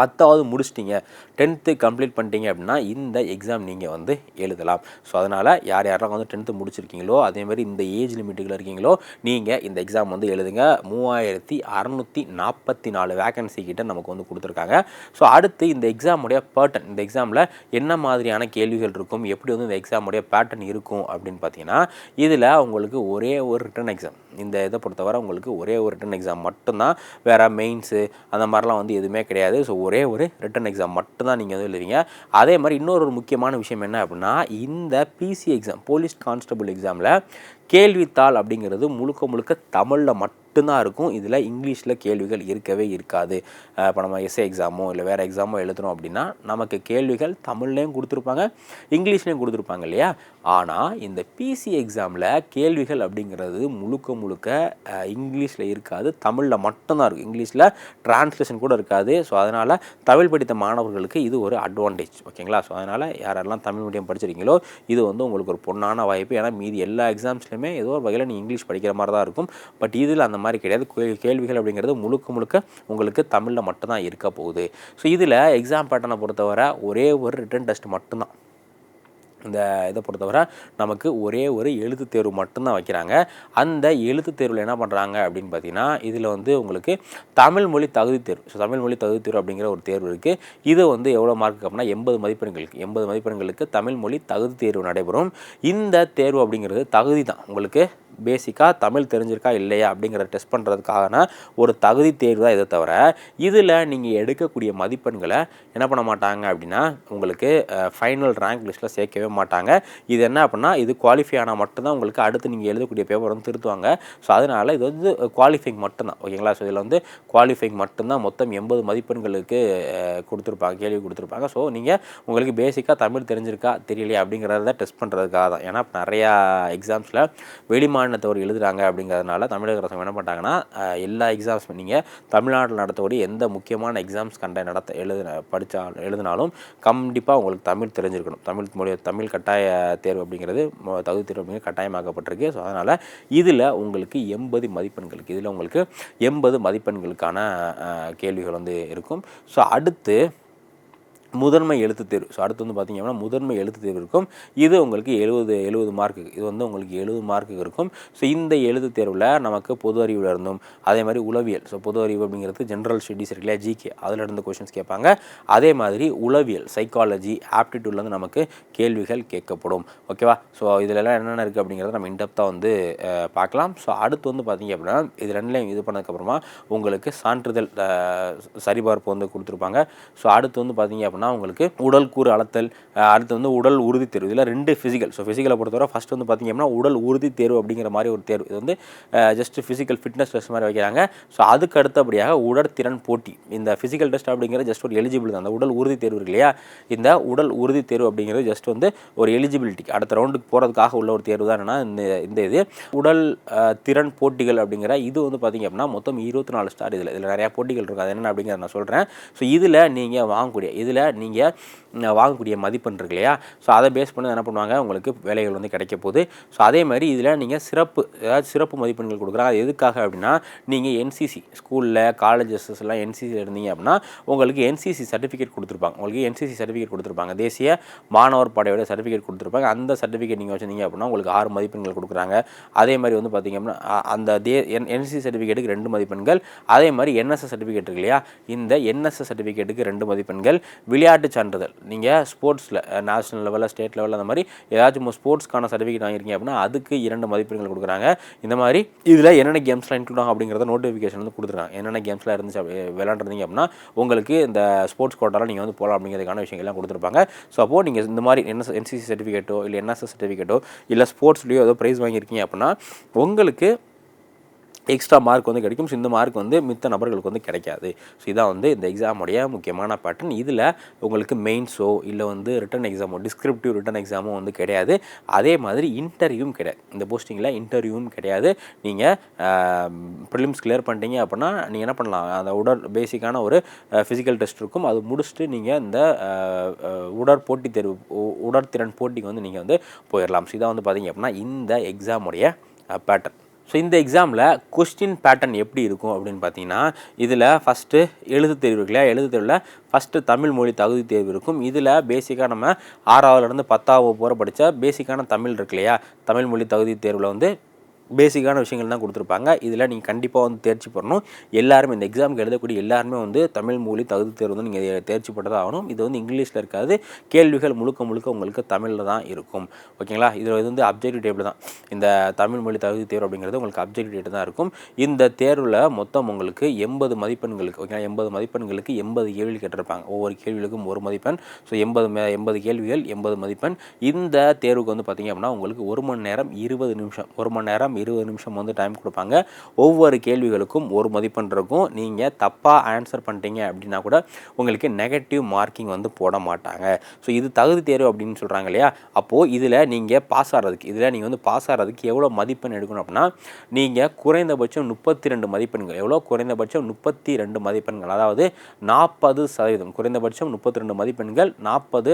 பத்தாவது முடிச்சிட்டிங்க. டென்த்து கம்ப்ளீட் பண்ணிட்டீங்க அப்படின்னா இந்த எக்ஸாம் நீங்கள் வந்து எழுதலாம். ஸோ அதனால் யார் யாரெல்லாம் வந்து டென்த்து முடிச்சிருக்கீங்களோ அதேமாதிரி இந்த ஏஜ் லிமிட்டுகள் இருக்கீங்களோ நீங்கள் இந்த எக்ஸாம் வந்து எழுதுங்க. மூவாயிரத்தி அறநூற்றி நாற்பத்தி நாலு வேகன்சி கிட்ட நமக்கு வந்து கொடுத்துருக்காங்க. ஸோ அடுத்து இந்த எக்ஸாமுடைய பேட்டர்ன் இந்த எக்ஸாமில் என்ன மாதிரியான கேள்விகள் இருக்கும்? எப்படி வந்து இந்த எக்ஸாமுடைய பேட்டர்ன் இருக்கும் அப்படின்னு பார்த்தீங்கன்னா இதில் உங்களுக்கு ஒரே ஒரு ரிட்டன் எக்ஸாம் இந்த இதை பொறுத்தவரை உங்களுக்கு ஒரே ஒரு ரிட்டன் எக்ஸாம் மட்டும்தான். வேறு மெயின்ஸு அந்த மாதிரிலாம் வந்து எதுவுமே கிடையாது. ஸோ ஒரே ஒரு ரிட்டன் எக்ஸாம் மட்டும்தான் நீங்கள் வந்து எழுதுவீங்க. அதே மாதிரி இன்னொரு ஒரு முக்கியமான விஷயம் என்ன அப்படின்னா இந்த பிசி எக்ஸாம் போலீஸ் கான்ஸ்டபிள் எக்ஸாமில் கேள்வித்தாள் அப்படிங்கிறது முழுக்க முழுக்க தமிழில் மட்டும் மட்டும்தான் இருக்கும். இதில் இங்கிலீஷில் கேள்விகள் இருக்கவே இருக்காது. இப்போ நம்ம எஸ்ஏ எக்ஸாமோ இல்லை வேறு எக்ஸாமோ எழுதுறோம் அப்படின்னா நமக்கு கேள்விகள் தமிழ்லேயும் கொடுத்துருப்பாங்க இங்கிலீஷ்லேயும் கொடுத்துருப்பாங்க இல்லையா? ஆனால் இந்த பிசி எக்ஸாமில் கேள்விகள் அப்படிங்கிறது முழுக்க முழுக்க இங்கிலீஷில் இருக்காது. தமிழில் மட்டும்தான் இருக்கும். இங்கிலீஷில் டிரான்ஸ்லேஷன் கூட இருக்காது. ஸோ அதனால் தமிழ் படித்த மாணவர்களுக்கு இது ஒரு அட்வான்டேஜ் ஓகேங்களா? ஸோ அதனால் யாரெல்லாம் தமிழ் மீடியம் படிச்சிருக்கீங்களோ இது வந்து உங்களுக்கு ஒரு பொண்ணான வாய்ப்பு. ஏன்னா மீதி எல்லா எக்ஸாம்ஸ்லையுமே ஏதோ ஒரு வகையில் நீ இங்கிலீஷ் படிக்கிற மாதிரி தான் இருக்கும். பட் இதில் அந்த மாதிரி கிடையாது. கேள்விகள் அப்படிங்கிறது முழுக்க முழுக்க உங்களுக்கு தமிழில் மட்டும்தான் இருக்க போகுது. ஸோ இதில் எக்ஸாம் பேட்டர்னை பொறுத்தவரை ஒரே ஒரு ரிட்டன் டெஸ்ட் மட்டும்தான். இந்த இதை பொறுத்தவரை நமக்கு ஒரே ஒரு எழுத்து தேர்வு மட்டும்தான் வைக்கிறாங்க. அந்த எழுத்து தேர்வில் என்ன பண்ணுறாங்க அப்படின்னு பார்த்தீங்கன்னா இதில் வந்து உங்களுக்கு தமிழ் மொழி தகுதி தேர்வு. ஸோ தமிழ் மொழி தகுதி தேர்வு அப்படிங்கிற ஒரு தேர்வு இருக்குது இது வந்து எவ்வளோ மார்க் அப்படின்னா எண்பது மதிப்பெண்களுக்கு எண்பது மதிப்பெண்களுக்கு தமிழ் மொழி தகுதி தேர்வு நடைபெறும். இந்த தேர்வு அப்படிங்கிறது தகுதி தான் உங்களுக்கு பேசிக்காக தமிழ் தெரிஞ்சிருக்கா இல்லையா அப்படிங்கிறத டெஸ்ட் பண்ணுறதுக்கான ஒரு தகுதி தேர்வு தான் இதை தவிர இதில் நீங்கள் எடுக்கக்கூடிய மதிப்பெண்களை என்ன பண்ண மாட்டாங்க அப்படின்னா உங்களுக்கு ஃபைனல் ரேங்க் லிஸ்ட்டில் சேர்க்கவே மாட்டாங்க. இது என்ன அப்படின்னா இது குவாலிஃபை ஆனால் மட்டும்தான் உங்களுக்கு அடுத்து நீங்கள் எழுதக்கூடிய பேப்பர் வந்து திருத்துவாங்க. ஸோ அதனால் இது வந்து குவாலிஃபைங் மட்டும்தான். ஓகேங்களா ஸோ இதில் வந்து குவாலிஃபைங் மட்டும்தான் மொத்தம் எண்பது மதிப்பெண்களுக்கு கொடுத்துருப்பாங்க கேள்வி கொடுத்துருப்பாங்க. ஸோ நீங்கள் உங்களுக்கு பேசிக்காக தமிழ் தெரிஞ்சிருக்கா தெரியலையா அப்படிங்கிறத டெஸ்ட் பண்ணுறதுக்காக தான் ஏன்னா நிறையா எக்ஸாம்ஸில் வெளிமா வெளிமாநிலத்தவர் எழுதுறாங்க அப்படிங்கிறதுனால தமிழக அரசு என்ன பண்ணிட்டாங்கன்னா எல்லா எக்ஸாம்ஸ் நீங்கள் தமிழ்நாட்டில் நடத்தக்கூடிய எந்த முக்கியமான எக்ஸாம்ஸ் கண்ட நடத்த எழுதுன படித்தா எழுதினாலும் கண்டிப்பாக உங்களுக்கு தமிழ் தெரிஞ்சிருக்கணும். தமிழ் மொழி தமிழ் கட்டாய தேர்வு அப்படிங்கிறது தகுதி தேர்வு அப்படிங்கிறது கட்டாயமாக்கப்பட்டிருக்கு. ஸோ அதனால் இதில் உங்களுக்கு எண்பது மதிப்பெண்களுக்கு இதில் உங்களுக்கு எண்பது மதிப்பெண்களுக்கான கேள்விகள் வந்து இருக்கும். ஸோ அடுத்து முதன்மை எழுத்து தேர்வு. ஸோ அடுத்து வந்து பார்த்தீங்கன்னா முதன்மை எழுத்து தேர்வு இருக்கும். இது உங்களுக்கு எழுபது எழுபது மார்க்குக்கு இது வந்து உங்களுக்கு எழுபது மார்க்கு இருக்கும். ஸோ இந்த எழுத்து தேர்வில் நமக்கு பொது அறிவில் இருந்தும் அதே மாதிரி உளவியல். ஸோ பொது அறிவு அப்படிங்கிறது ஜென்ரல் ஸ்டடீஸ் இருக்கு ஜிகே அதில் இருந்து கொஷின்ஸ் கேட்பாங்க. அதே மாதிரி உளவியல் சைக்காலஜி ஆப்டிடியூட்லேருந்து நமக்கு கேள்விகள் கேட்கப்படும். ஓகேவா ஸோ இதிலெல்லாம் என்னென்ன இருக்குது அப்படிங்கிறத நம்ம இன்டெப்த்தாக வந்து பார்க்கலாம் ஸோ அடுத்து வந்து பார்த்தீங்க அப்படின்னா இது ரெண்டுலேயும் இது பண்ணதுக்கப்புறமா உங்களுக்கு சான்றிதழ் சரிபார்ப்பு வந்து கொடுத்துருப்பாங்க. ஸோ அடுத்து வந்து பார்த்தீங்க அப்படின்னா உங்களுக்கு உடல் கூறு அளத்தல் அடுத்து வந்து உடல் உறுதி தேர்வு. இதில் ரெண்டு ஃபிசிக்கல் ஸோ ஃபிசிக்கலை பொறுத்தவரை ஃபஸ்ட் வந்து பார்த்திங்க அப்படின்னா உடல் உறுதி தேர்வு அப்படிங்கிற மாதிரி ஒரு தேர்வு. இது வந்து ஜஸ்ட் ஃபிசிக்கல் ஃபிட்னஸ் டெஸ்ட் மாதிரி வைக்கிறாங்க. ஸோ அதுக்கு அடுத்தபடியாக உடற்திறன் போட்டி. இந்த ஃபிசிக்கல் டெஸ்ட் அப்படிங்கிற ஜஸ்ட் ஒரு எலிஜிபிள் தான். அந்த உடல் உறுதி தேர்வு இருக்கு இல்லையா? இந்த உடல் உறுதி தேர்வு அப்படிங்கிறது ஜஸ்ட் வந்து ஒரு எலிஜிபிலிட்டி அடுத்த ரவுண்டுக்கு போகிறதுக்காக உள்ள ஒரு தேர்வு தான் என்னன்னா இந்த இந்த இது. உடல் திறன் போட்டிகள் அப்படிங்கிற இது வந்து பார்த்தீங்க அப்படின்னா மொத்தம் இருபத்தி நாலு ஸ்டார் இதில். இதில் நிறையா போட்டிகள் இருக்குது அது என்னென்ன அப்படிங்கிறத நான் சொல்கிறேன் ஸோ இதில் நீங்கள் வாங்கக்கூடிய இதில் நீங்கள் வாங்கக்கூடிய மதிப்பெண் இருக்கு இல்லையா? ஸோ அதை பேஸ் பண்ணி என்ன பண்ணுவாங்க? உங்களுக்கு வேலைகள் வந்து கிடைக்க போகுது. ஸோ அதே மாதிரி இதில் நீங்கள் சிறப்பு ஏதாவது சிறப்பு மதிப்பெண்கள் கொடுக்குறாங்க. அது எதுக்காக அப்படின்னா நீங்கள் என்சிசி ஸ்கூலில் காலேஜஸ் எல்லாம் என்சிசியில் இருந்தீங்க அப்படின்னா உங்களுக்கு என்சிசி சர்டிஃபிகேட் கொடுத்துருப்பாங்க. உங்களுக்கு என்சிசி சர்டிஃபிகேட் கொடுத்துருப்பாங்க. தேசிய மாணவர் படையோட சர்டிஃபிகேட் கொடுத்துருப்பாங்க. அந்த சர்டிஃபிகேட் நீங்கள் வச்சுருந்தீங்க அப்படின்னா உங்களுக்கு ஆறு மதிப்பெண்கள் கொடுக்குறாங்க. அதே மாதிரி வந்து பார்த்தீங்க அப்படின்னா அந்த தே என் என்சிசி சர்டிஃபிகேட்டுக்கு ரெண்டு மதிப்பெண்கள். அதே மாதிரி என்எஸ்எஸ் சர்டிஃபிகேட் இருக்கு இல்லையா? இந்த என்எஸ்எஸ் சர்டிஃபிகேட்டுக்கு ரெண்டு மதிப்பெண்கள். விளையாட்டு சான்றிதழ். நீங்கள் ஸ்போர்ட்ஸில் நேஷனல் லெவலில் ஸ்டேட் லெவலில் அந்த மாதிரி ஏதாச்சும் ஸ்போர்ட்ஸ்க்கான சர்டிஃபிகேட் வாங்கியிருக்கீங்க அப்படின்னா அதுக்கு இரண்டு மதிப்பெண்கள் கொடுக்குறாங்க. இந்த மாதிரி இதில் என்னென்ன கேம்ஸ்லாம் இன்க்ளூட் ஆகும் அப்படிங்கிறத நோட்டிஃபிகேஷன் வந்து கொடுத்துருக்காங்க என்னென்ன கேம்ஸ்லாம் இருந்துச்சு விளாண்டுருந்தீங்க விளையாண்டுருந்தீங்க அப்படின்னா உங்களுக்கு இந்த ஸ்போர்ட்ஸ் கோட்டாவில் நீங்கள் வந்து போகலாம் அப்படிங்கிறதுக்கான விஷயங்கள்லாம் கொடுத்துருப்பாங்க. ஸோ அப்போது நீங்கள் இந்த மாதிரி என்ன என்சிசி சர்டிஃபிகேட்டோ இல்லை என்எஸ்எஸ் சர்டிஃபிகேட்டோ இல்லை ஸ்போர்ட்ஸ்லேயோ ஏதோ ப்ரைஸ் வாங்கியிருக்கீங்க அப்படின்னா உங்களுக்கு எக்ஸ்ட்ரா மார்க் வந்து கிடைக்கும். ஸோ இந்த மார்க் வந்து மித்த நபர்களுக்கு வந்து கிடைக்காது. ஸோ இதான் வந்து இந்த எக்ஸாமுடைய முக்கியமான பேட்டர்ன் இதில் உங்களுக்கு மெயின்ஸோ இல்லை வந்து ரிட்டன் எக்ஸாமோ டிஸ்கிரிப்டிவ் ரிட்டன் எக்ஸாமோ வந்து கிடையாது. அதே மாதிரி இன்டர்வியூவும் கிடையாது. இந்த போஸ்டிங்கில் இன்டர்வியூவும் கிடையாது. நீங்கள் ப்ரிலிம்ஸ் கிளியர் பண்ணிட்டீங்க அப்படின்னா நீங்கள் என்ன பண்ணலாம்? அந்த உடல் பேசிக்கான ஒரு ஃபிசிக்கல் டெஸ்ட் இருக்கும். அது முடிச்சுட்டு நீங்கள் இந்த உடற்போட்டி தேர்வு உடற்திறன் போட்டிக்கு வந்து நீங்கள் வந்து போயிடலாம் ஸோ இதான் வந்து பார்த்தீங்க அப்படின்னா இந்த எக்ஸாமுடைய பேட்டர்ன் ஸோ இந்த எக்ஸாமில் கொஸ்டின் பேட்டர்ன் எப்படி இருக்கும் அப்படின்னு பார்த்தீங்கன்னா இதில் ஃபஸ்ட்டு எழுத்து தேர்வு இல்லையா எழுத்து தேர்வில் ஃபஸ்ட்டு தமிழ் மொழி தகுதி தேர்வு இருக்கும். இதில் பேசிக்காக நம்ம ஆறாவதுலேருந்து பத்தாவது போகிற படித்த பேசிக்கான தமிழ் இருக்கு இல்லையா? தமிழ் மொழி தகுதி தேர்வில் வந்து பேசிக்கான விஷயங்கள் தான் கொடுத்துருப்பாங்க. இதில் நீங்கள் கண்டிப்பாக வந்து தேர்ச்சி பெறணும். எல்லாருமே இந்த எக்ஸாமுக்கு எழுதக்கூடிய எல்லாருமே வந்து தமிழ் மொழி தகுதி தேர்வு வந்து நீங்கள் தேர்ச்சி பெற்றதாக ஆகணும். இது வந்து இங்கிலீஷில் இருக்காது. கேள்விகள் முழுக்க முழுக்க உங்களுக்கு தமிழில் தான் இருக்கும். ஓகேங்களா? இதில் இது வந்து அப்ஜெக்டிவ் டேபிள் தான். இந்த தமிழ் மொழி தகுதி தேர்வு அப்படிங்கிறது உங்களுக்கு அப்ஜெக்டிவ் டேட் தான் இருக்கும். இந்த தேர்வில் மொத்தம் உங்களுக்கு எண்பது மதிப்பெண்களுக்கு ஓகேங்களா? எண்பது மதிப்பெண்களுக்கு எண்பது கேள்வி கேட்டிருப்பாங்க. ஒவ்வொரு கேள்விகளுக்கும் ஒரு மதிப்பெண். ஸோ எண்பது மே எண்பது கேள்விகள் எண்பது மதிப்பெண். இந்த தேர்வுக்கு வந்து பார்த்தீங்க அப்படின்னா உங்களுக்கு ஒரு மணி நேரம் இருபது நிமிஷம் ஒரு மணி நேரம் இருபது நிமிஷம் வந்து டைம் கொடுப்பாங்க. ஒவ்வொரு கேள்விகளுக்கும் ஒரு மதிப்பெண் இருக்கும். நீங்கள் தப்பாக ஆன்சர் பண்ணிட்டீங்க அப்படின்னா கூட உங்களுக்கு நெகட்டிவ் மார்க்கிங் வந்து போட மாட்டாங்க. ஸோ இது தகுதி தேர்வு அப்படின்னு சொல்கிறாங்க இல்லையா? அப்போது இதில் நீங்கள் பாஸ் ஆகிறதுக்கு இதில் நீங்கள் வந்து பாஸ் ஆகிறதுக்கு எவ்வளோ மதிப்பெண் எடுக்கணும் அப்படின்னா நீங்கள் குறைந்தபட்சம் முப்பத்தி ரெண்டு மதிப்பெண்கள் எவ்வளோ குறைந்தபட்சம் முப்பத்தி ரெண்டு மதிப்பெண்கள். அதாவது நாற்பது சதவீதம் குறைந்தபட்சம் முப்பத்தி ரெண்டு மதிப்பெண்கள் நாற்பது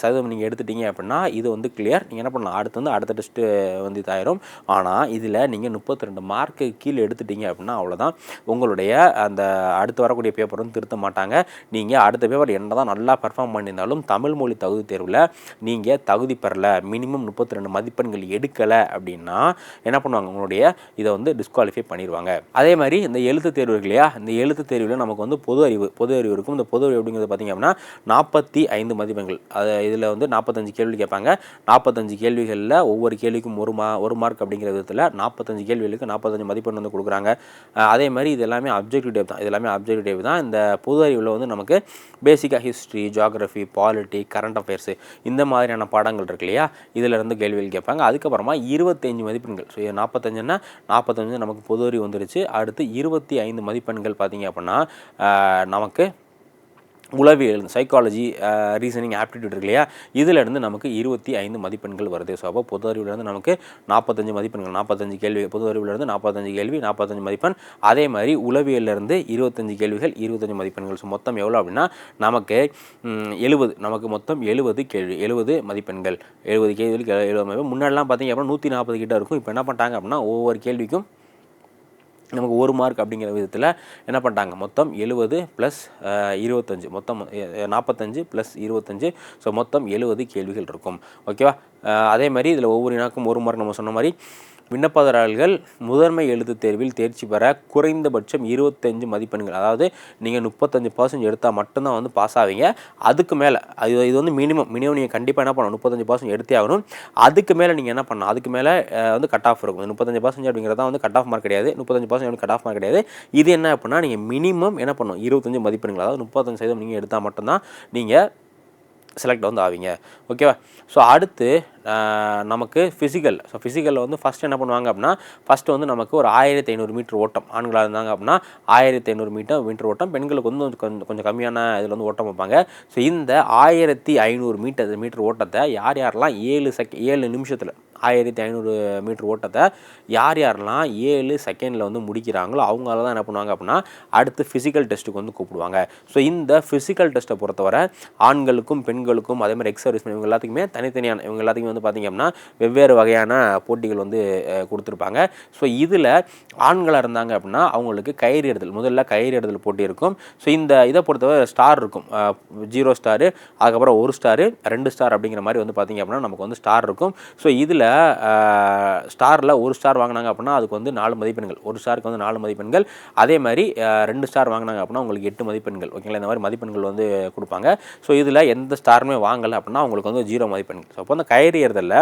சதவீதம் நீங்கள் எடுத்துட்டீங்க அப்படின்னா இது வந்து கிளியர் நீங்கள் என்ன பண்ணலாம்? அடுத்து வந்து அடுத்த டெஸ்ட்டு வந்து இதாயிரும். ஆனால் தான் இதில் நீங்கள் முப்பத்தி ரெண்டு மார்க்கு கீழே எடுத்துட்டீங்க அப்படின்னா அவ்வளோதான். உங்களுடைய அந்த அடுத்து வரக்கூடிய பேப்பர் வந்து திருத்த மாட்டாங்க. நீங்கள் அடுத்த பேப்பர் என்ன தான் நல்லா பர்ஃபார்ம் பண்ணியிருந்தாலும் தமிழ் மொழி தகுதி தேர்வில் நீங்கள் தகுதி பெறலை மினிமம் முப்பத்தி ரெண்டு மதிப்பெண்கள் எடுக்கலை அப்படின்னா என்ன பண்ணுவாங்க? உங்களுடைய இதை வந்து டிஸ்குவாலிஃபை பண்ணிடுவாங்க அதே மாதிரி இந்த எழுத்து தேர்வு இல்லையா? இந்த எழுத்து தேர்வில் நமக்கு வந்து பொது அறிவு பொது அறிவு இருக்கும். இந்த பொது அறிவு அப்படிங்கிறது பார்த்திங்க அப்படின்னா நாற்பத்தி ஐந்து மதிப்பெண்கள். அது இதில் வந்து நாற்பத்தஞ்சு கேள்வி கேட்பாங்க. நாற்பத்தஞ்சு கேள்விகளில் ஒவ்வொரு கேள்விக்கும் ஒரு மா ஒரு மார்க் அப்படிங்கிறது பாடத்தில் நாற்பத்தஞ்சு கேள்விகளுக்கு நாற்பத்தஞ்சு மதிப்பெண் வந்து கொடுக்குறாங்க. அதே மாதிரி இது எல்லாமே அப்ஜெக்டிவ் டைப் தான். இது எல்லாமே அப்ஜெக்டிவ் டைப் தான். இந்த பொது அறிவில் வந்து நமக்கு பேசிக்காக history geography polity current affairs இந்த மாதிரியான பாடங்கள் இருக்கு இல்லையா? இதிலிருந்து கேள்விகள் கேட்பாங்க. அதுக்கப்புறமா இருபத்தஞ்சு மதிப்பெண்கள். ஸோ நாற்பத்தஞ்சுன்னா நாற்பத்தஞ்சு நமக்கு பொது அறிவு வந்துருச்சு. அடுத்து இருபத்தி ஐந்து மதிப்பெண்கள் பார்த்தீங்க அப்படின்னா நமக்கு உளவியல் சைக்காலஜி ரீசனிங் ஆப்டிடியூட் இருக்கு இல்லையா? இதிலேருந்து நமக்கு இருபத்தி ஐந்து மதிப்பெண்கள் வருது. ஸோ அப்போ பொது அறிவிலேருந்து நமக்கு நாற்பத்தஞ்சு மதிப்பெண்கள். நாற்பத்தஞ்சு கேள்வி பொது அறிவிலேருந்து நாற்பத்தஞ்சு கேள்வி நாற்பத்தஞ்சு மதிப்பெண். அதே மாதிரி உளவியல்லேருந்து இருபத்தஞ்சு கேள்விகள் இருபத்தஞ்சு மதிப்பெண்கள். ஸோ மொத்தம் எவ்வளோ அப்படின்னா நமக்கு எழுபது நமக்கு மொத்தம் எழுபது கேள்வி எழுபது மதிப்பெண்கள். எழுபது கேள்விகளுக்கு எழுபது மதிப்பெண். முன்னாடிலாம் பார்த்தீங்க அப்படின்னா நூற்றி நாற்பது கிட்ட இருக்கும். இப்போ என்ன பண்ணிட்டாங்க அப்படின்னா ஒவ்வொரு கேள்விக்கும் நமக்கு ஒரு மார்க் அப்படிங்கிற விதத்தில் என்ன பண்ணிட்டாங்க? மொத்தம் எழுபது ப்ளஸ் இருபத்தஞ்சு. மொத்தம் நாற்பத்தஞ்சு ப்ளஸ் இருபத்தஞ்சு. ஸோ மொத்தம் எழுபது கேள்விகள் இருக்கும். ஓகேவா அதே மாதிரி இதில் ஒவ்வொரு நாக்கும் ஒரு மார்க் நம்ம சொன்ன மாதிரி விண்ணப்பதாரர்கள் முதன்மை எழுத்துத் தேர்வில் தேர்ச்சி பெற குறைந்தபட்சம் இருபத்தஞ்சு மதிப்பெண்கள். அதாவது நீங்கள் முப்பத்தஞ்சு பர்சன்ட் எடுத்தால் மட்டும்தான் வந்து பாஸ் ஆவீங்க. அதுக்கு மேலே அது இது வந்து மினிமம் மினிமம் நீங்கள் கண்டிப்பாக என்ன பண்ணணும்? முப்பத்தஞ்சு பர்சன்ட் எடுத்தே ஆகணும். அதுக்கு மேலே நீங்கள் என்ன பண்ணணும்? அதுக்கு மேலே வந்து கட் ஆஃப் இருக்கும். முப்பத்தஞ்சு பர்சன்ட் அப்படிங்கிறது தான் வந்து கட் ஆஃப் மார்க் கிடையாது. முப்பத்தஞ்சு பர்சன்ட் கட் ஆஃப் மார்க் கிடையாது. இது என்ன அப்படின்னா நீங்கள் மினிமம் என்ன பண்ணணும்? இருபத்தஞ்சு மதிப்பெண்கள். அதாவது முப்பத்தஞ்சு சதவீதம் நீங்கள் எடுத்தால் மட்டும்தான் நீங்கள் செலக்ட் வந்து ஆவீங்க. ஓகேவா ஸோ அடுத்து நமக்கு ஃபிசிக்கல் ஸோ ஃபிசிக்கலில் வந்து ஃபஸ்ட் என்ன பண்ணுவாங்க அப்படின்னா ஃபஸ்ட்டு வந்து நமக்கு ஒரு ஆயிரத்தி ஐநூறு மீட்டர் ஓட்டம் ஆண்களாக இருந்தாங்க அப்படின்னா ஆயிரத்தி ஐநூறு மீட்டர் மீட்டர் ஓட்டம் பெண்களுக்கு வந்து கொஞ்சம் கொஞ்சம் கம்மியான இதில் வந்து ஓட்டம் வைப்பாங்க. ஸோ இந்த ஆயிரத்தி ஐநூறு மீட்டர் மீட்டர் ஓட்டத்தை யார் யாரெல்லாம் ஏழு செக் ஏழு நிமிஷத்தில் ஆயிரத்தி ஐநூறு மீட்டர் ஓட்டத்தை யார் யாரெல்லாம் ஏழு செகண்டில் வந்து முடிக்கிறாங்களோ அவங்களால தான் என்ன பண்ணுவாங்க அப்படின்னா அடுத்து ஃபிசிக்கல் டெஸ்ட்டுக்கு வந்து கூப்பிடுவாங்க. ஸோ இந்த ஃபிசிக்கல் டெஸ்ட்டை பொறுத்தவரை ஆண்களுக்கும் பெண்களுக்கும் அதே மாதிரி எக்ஸ் சர்வீஸ் இவங்க எல்லாத்துக்குமே தனித்தனியான இவங்க எல்லாத்துக்குமே வந்து பார்த்திங்க அப்படின்னா வெவ்வேறு வகையான போட்டிகள் வந்து கொடுத்துருப்பாங்க. ஸோ இதில் ஆண்களாக இருந்தாங்க அப்படின்னா அவங்களுக்கு கயிறு எடுதல் முதல்ல கயிறு எடுதல் போட்டி இருக்கும். ஸோ இந்த இதை பொறுத்தவரை ஸ்டார் இருக்கும். ஜீரோ ஸ்டாரு அதுக்கப்புறம் ஒரு ஸ்டாரு ரெண்டு ஸ்டார் அப்படிங்கிற மாதிரி வந்து பார்த்திங்க அப்படின்னா நமக்கு வந்து ஸ்டார் இருக்கும். ஸோ இதில் ஸ்டாரில் ஒரு ஸ்டார் வாங்கினாங்க அப்படின்னா அதுக்கு வந்து நாலு மதிப்பெண்கள். ஒரு ஸ்டாருக்கு வந்து நாலு மதிப்பெண்கள். அதே மாதிரி ரெண்டு ஸ்டார் வாங்கினாங்க அப்படின்னா உங்களுக்கு எட்டு மதிப்பெண்கள். ஓகேங்களா இந்த மாதிரி மதிப்பெண்கள் வந்து கொடுப்பாங்க. ஸோ இதில் எந்த ஸ்டாருமே வாங்கலை அப்படின்னா அவங்களுக்கு வந்து ஜீரோ மதிப்பெண்கள். ஸோ அப்போ அந்த கயிறு ஏறுதலில்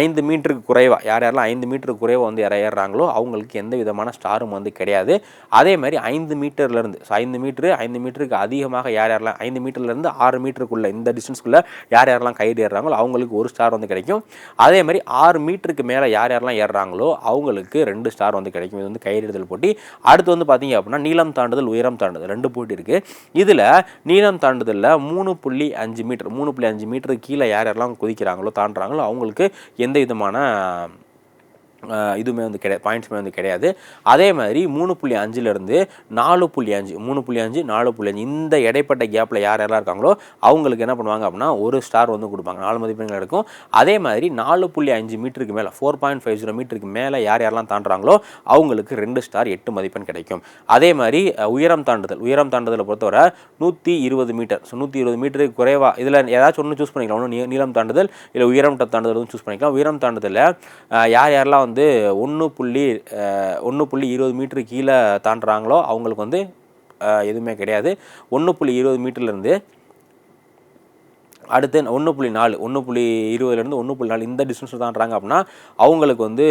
ஐந்து மீட்டருக்கு குறைவாக யார் யாரெல்லாம் ஐந்து மீட்டருக்கு குறைவாக வந்து யார் ஏறுறாங்களோ அவங்களுக்கு எந்த விதமான ஸ்டாரும் வந்து கிடையாது. அதே மாதிரி ஐந்து மீட்டர்லேருந்து ஸோ ஐந்து மீட்ரு ஐந்து மீட்டருக்கு அதிகமாக யார் யாரெல்லாம் ஐந்து மீட்டர்லேருந்து ஆறு மீட்டருக்குள்ளே இந்த டிஸ்டன்ஸ்குள்ளே யார் யாரெல்லாம் கயிறு ஏறுறாங்களோ அவங்களுக்கு ஒரு ஸ்டார் வந்து கிடைக்கும். அதே மாதிரி ஆறு மீட்டருக்கு மேலே யார் யாரெல்லாம் ஏறுறாங்களோ அவங்களுக்கு ரெண்டு ஸ்டார் வந்து கிடைக்கும். இது வந்து கயிறுதல் போட்டி. அடுத்து வந்து பார்த்தீங்க அப்படின்னா நீளம் தாண்டுதல் உயரம் தாண்டுதல் ரெண்டு போட்டி இருக்குது இதில் நீளம் தாண்டுதலில் மூணு புள்ளி அஞ்சு மீட்டர் மூணு புள்ளி அஞ்சு மீட்டருக்கு கீழே யார் யாரெல்லாம் குதிக்கிறாங்களோ தாண்டுறாங்க தாண்டுறாங்களோ அவங்களுக்கு எந்த விதமான இதுவுமே வந்து கிடையாது பாயிண்ட்ஸுமே வந்து கிடையாது. அதே மாதிரி மூணு புள்ளி அஞ்சுலேருந்து நாலு புள்ளி அஞ்சு மூணு புள்ளி அஞ்சு நாலு புள்ளி அஞ்சு இந்த இடைப்பட்ட கேப்பில் யார் யாரெல்லாம் இருக்காங்களோ அவங்களுக்கு என்ன பண்ணுவாங்க அப்படின்னா ஒரு ஸ்டார் வந்து கொடுப்பாங்க. நாலு மதிப்பெண்கள் இருக்கும் அதே மாதிரி நாலு புள்ளி அஞ்சு மீட்டருக்கு மேலே ஃபோர் பாயிண்ட் ஃபைவ் ஜீரோ மீட்டருக்கு மேலே யார் யாரெல்லாம் தாண்டுறாங்களோ அவங்களுக்கு ரெண்டு ஸ்டார் எட்டு மதிப்பெண் கிடைக்கும். அதே மாதிரி உயரம் தாண்டுதல். உயரம் தாண்டுதலை பொறுத்தவரை நூற்றி இருபது மீட்டர். ஸோ நூற்றி இருபது மீட்டருக்கு குறைவாக இதில் ஏதாச்சும் ஒன்று சூஸ் பண்ணிக்கலாம். ஒன்று நீ- நீளம் தாண்டுதல் இல்லை உயரம் தாண்டுதல் சூஸ் பண்ணிக்கலாம். உயரம் தாண்டுதலில் யார் யாரெல்லாம் வந்து ஒன்று புள்ளி ஒன்று புள்ளி இருபது மீட்ரு கீழே தாண்டுறாங்களோ அவங்களுக்கு வந்து எதுவுமே கிடையாது. ஒன்று புள்ளி இருபது மீட்டர்லேருந்து அடுத்து ஒன்று புள்ளி நாலு ஒன்று புள்ளி இருபதுலேருந்து ஒன்று புள்ளி நாலு இந்த டிஸ்டன்ஸில் தாண்டுறாங்க அப்படின்னா அவங்களுக்கு வந்து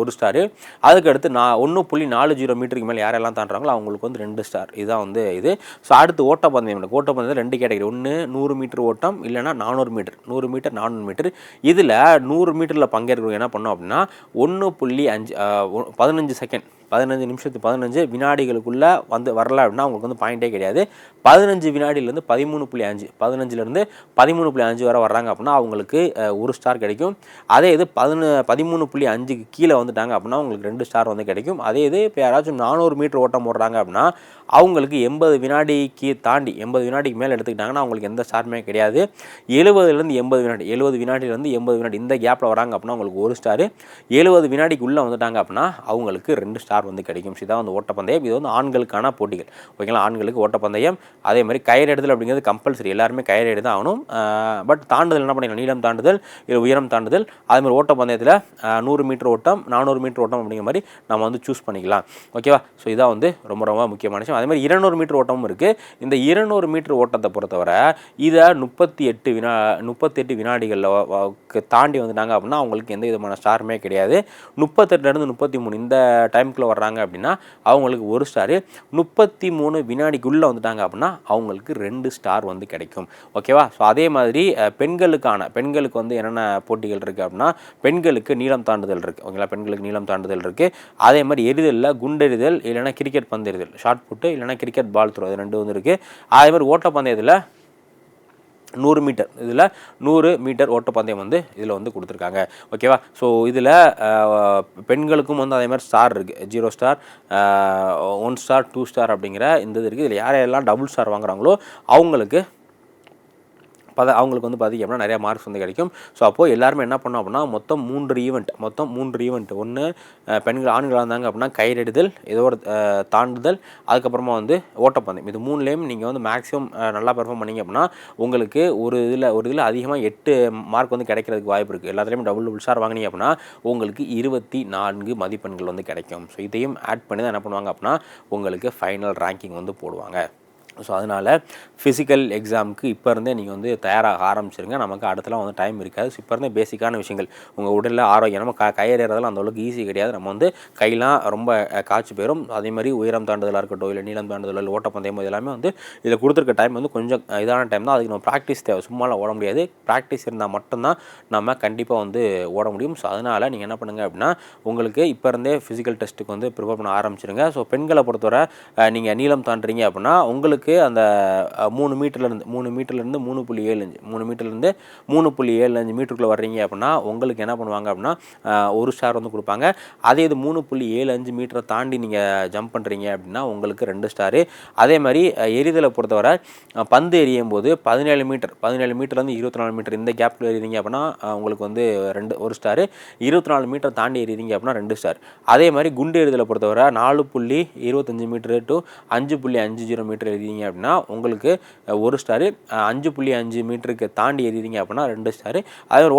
ஒரு ஸ்டாரு அதுக்கு அடுத்து நான் ஒன்று புள்ளி நாலு ஜீரோ மீட்டருக்கு மேலே யாரெல்லாம் தாண்டுறாங்களோ அவங்களுக்கு வந்து ரெண்டு ஸ்டார் இதுதான் வந்து இது. ஸோ அடுத்து ஓட்டப்பந்தயம் இருக்கு. ஓட்டப்பந்தயம் ரெண்டு கேட்டகரி ஒன்று நூறு மீட்டர் ஓட்டம் இல்லைன்னா நானூறு மீட்டர் நூறு மீட்டர் நானூறு மீட்டர் இதில் நூறு மீட்டரில் பங்கேற்கிறவங்க என்ன பண்ணோம் அப்படின்னா ஒன்று புள்ளி அஞ்சு பதினஞ்சு செகண்ட் பதினஞ்சு நிமிஷத்து பதினஞ்சு வினாடிகளுக்குள்ளே வந்து வரல அப்படின்னா அவங்களுக்கு வந்து பாயிண்டே கிடையாது. பதினஞ்சு வினாடியிலேருந்து பதிமூணு புள்ளி அஞ்சு பதினஞ்சுலேருந்து பதிமூணு புள்ளி அஞ்சு வரை வர்றாங்க அப்படின்னா அவங்களுக்கு ஒரு ஸ்டார் கிடைக்கும். அதே இது பதினு பதிமூணு புள்ளி அஞ்சுக்கு கீழே வந்துட்டாங்க அப்படின்னா அவங்களுக்கு ரெண்டு ஸ்டார் வந்து கிடைக்கும். அதே இது இப்போ யாராச்சும் நானூறு மீட்டர் ஓட்டம் போடுறாங்க அப்படின்னா அவங்களுக்கு எண்பது வினாடிக்கு தாண்டி எண்பது வினாடிக்கு மேலே எடுத்துக்கிட்டாங்கன்னா அவங்களுக்கு எந்த ஸ்டாருமே கிடையாது. எழுபதுலேருந்து எண்பது வினாடி எழுபது வினாடிலேருந்து எண்பது வினாடி இந்த கேப்பில் வராங்க அப்படின்னா அவங்களுக்கு ஒரு ஸ்டாரு எழுபது வினாடிக்கு உள்ளே வந்துட்டாங்க அப்படின்னா அவங்களுக்கு ரெண்டு ஸ்டார் வந்து கிடைக்கும். So இதான் வந்து ஓட்டப்பந்தயம். இது வந்து ஆண்களுக்கான போட்டிகள். ஓகேங்களா? ஆண்களுக்கு ஓட்டப்பந்தயம். அதே மாதிரி கயிறு எடுத்தல் அப்படிங்கிறது கம்பல்சரி எல்லாருமே கயிறு எடுத்து தான் ஆகணும். பட் தாண்டுதல் என்ன பண்ணிக்கலாம் நீளம் தாண்டுதல் இல்லை உயரம் தாண்டுதல் அதுமாதிரி மாதிரி ஓட்டப்பந்தயத்தில் நூறு மீட்டர் ஓட்டம் நானூறு மீட்டர் ஓட்டம் அப்படிங்கிற மாதிரி நம்ம வந்து சூஸ் பண்ணிக்கலாம். ஓகேவா ஸோ இதான் வந்து ரொம்ப ரொம்ப முக்கியமான விஷயம். அதே மாதிரி இருநூறு மீட்டர் ஓட்டமும் இருக்குது இந்த இருநூறு மீட்டர் ஓட்டத்தை பொறுத்தவரை இதை முப்பத்தி எட்டு வினா முப்பத்தெட்டு வினாடிகளில் தாண்டி வந்துட்டாங்க அப்படின்னா அவங்களுக்கு எந்த விதமான ஸ்டாருமே கிடையாது. முப்பத்தெட்டுலேருந்து முப்பத்தி மூணு இந்த டைமுக்குள்ளே வர்றாங்க அப்படின்னா அவங்களுக்கு ஒரு ஸ்டாரு முப்பத்தி மூணு வினாடிக்குள்ளே வந்துட்டாங்க அப்படின்னா அவங்களுக்கு ரெண்டு ஸ்டார் வந்து கிடைக்கும். ஓகேவா ஸோ அதே மாதிரி பெண்களுக்கான பெண்களுக்கு வந்து என்னென்ன போட்டிகள் இருக்குது அப்படின்னா பெண்களுக்கு நீளம் தாண்டுதல் இருக்குது ஓகேங்களா? பெண்களுக்கு நீளம் தாண்டுதல் இருக்குது அதே மாதிரி எரிதலில் குண்டெறிதல் இல்லைன்னா கிரிக்கெட் பந்து எறிதல் ஷார்ட் புட்டு இல்லைன்னா கிரிக்கெட் பால் த்ரோ இது ரெண்டு வந்து இருக்குது அதே மாதிரி ஓட்டப்பந்தயத்தில் நூறு மீட்டர் இதில் நூறு மீட்டர் ஓட்டப்பந்தயம் வந்து இதில் வந்து கொடுத்துருக்காங்க. ஓகேவா? ஸோ இதில் பெண்களுக்கும் வந்து அதே மாதிரி ஸ்டார் இருக்குது zero star one star two star அப்படிங்கிற இந்த இது இருக்குது இதில் யார் யாரெல்லாம் டபுள் ஸ்டார் வாங்குறாங்களோ அவங்களுக்கு பத அவங்களுக்கு வந்து பார்த்திங்க அப்படின்னா நிறையா மார்க்ஸ் வந்து கிடைக்கும். ஸோ அப்போது எல்லாருமே என்ன பண்ணோம் அப்படின்னா மொத்தம் மூன்று ஈவெண்ட் மொத்தம் மூன்று ஈவெண்ட் ஒன்று பெண்கள் ஆண்களாக இருந்தாங்க அப்படின்னா கயிறெடுதல் இதோட ஒரு தாண்டுதல் அதுக்கப்புறமா வந்து ஓட்டப்பந்தயம். இது மூணுலேயும் நீங்கள் வந்து மேக்ஸிமம் நல்லா பெர்ஃபார்ம் பண்ணீங்க அப்படின்னா உங்களுக்கு ஒரு இதில் ஒரு இதில் அதிகமாக எட்டு மார்க் வந்து கிடைக்கிறதுக்கு வாய்ப்பு இருக்குது எல்லாத்துலேயும் டபுள் டபுள் ஸ்டார் வாங்கினீங்க அப்படின்னா உங்களுக்கு இருபத்தி நான்கு மதிப்பெண்கள் வந்து கிடைக்கும். ஸோ இதையும் ஆட் பண்ணி தான் என்ன பண்ணுவாங்க அப்படின்னா உங்களுக்கு ஃபைனல் ரேங்கிங் வந்து போடுவாங்க. ஸோ அதனால் ஃபிசிக்கல் எக்ஸாமுக்கு இப்போ இருந்தே நீங்கள் வந்து தயாராக ஆரம்பிச்சிருங்க. நமக்கு அடுத்தலாம் வந்து டைம் இருக்காது. ஸோ இப்போ இருந்தே பேசிக்கான விஷயங்கள் உங்கள் உடலில் ஆரோக்கியம் நம்ம க கயிறேறதெல்லாம் அந்த அளவுக்கு ஈஸி கிடையாது. நம்ம வந்து கையெல்லாம் ரொம்ப காய்ச்சி போயிடும் அதே மாதிரி உயரம் தாண்டுதலாக இருக்கட்டும் இல்லை நீளம் தாண்டுதல் இல்லை ஓட்டப்பந்தயம் எல்லாமே வந்து இதில் கொடுத்துருக்க டைம் வந்து கொஞ்சம் இதான டைம் தான். அதுக்கு நம்ம ப்ராக்டிஸ் தேவை. சும்மாலாம் ஓட முடியாது. ப்ராக்டிஸ் இருந்தால் மட்டும்தான் நம்ம கண்டிப்பாக வந்து ஓட முடியும். ஸோ அதனால் நீங்கள் என்ன பண்ணுங்கள் அப்படின்னா உங்களுக்கு இப்போ இருந்தே ஃபிசிக்கல் டெஸ்ட்டுக்கு வந்து ப்ரிப்பேர் பண்ண ஆரம்பிச்சிருங்க. ஸோ பெண்களை பொறுத்தவரை நீங்கள் நீளம் தாண்டுறீங்க அப்படின்னா உங்களுக்கு அந்த மூணு மீட்டர்லேருந்து மூணு மீட்டர்லேருந்து மூணு புள்ளி ஏழு அஞ்சு மூணு மீட்டர்லேருந்து மூணு புள்ளி ஏழு அஞ்சு மீட்டருக்குள்ளே வர்றீங்க அப்படின்னா உங்களுக்கு என்ன பண்ணுவாங்க அப்படின்னா ஒரு ஸ்டார் வந்து கொடுப்பாங்க. அதே இது மூணு புள்ளி ஏழு அஞ்சு மீட்டரை தாண்டி நீங்கள் ஜம்ப் பண்ணுறீங்க அப்படின்னா உங்களுக்கு ரெண்டு ஸ்டாரு அதே மாதிரி எரிதலை பொறுத்தவரை பந்து எரியும் போது பதினேழு மீட்டர் பதினேழு மீட்டர்லேருந்து இருபத்தி நாலு மீட்டர் இந்த கேப்பில் எறிதீங்க அப்படின்னா உங்களுக்கு வந்து ரெண்டு ஒரு ஸ்டாரு இருபத்தி நாலு மீட்டர் தாண்டி எறிறீங்க அப்படின்னா ரெண்டு ஸ்டார் அதே மாதிரி குண்டு எறிதலை பொறுத்தவரை நாலு புள்ளி இருபத்தஞ்சு மீட்டர் டு அஞ்சு புள்ளி அஞ்சு ஜீரோ மீட்டர் எறிறீங்க அப்படின்னா உங்களுக்கு ஒரு ஸ்டாரு அஞ்சு புள்ளி அஞ்சு மீட்டருக்கு தாண்டி எறிறீங்க அப்படின்னா ரெண்டு ஸ்டாரு அதே ஒரு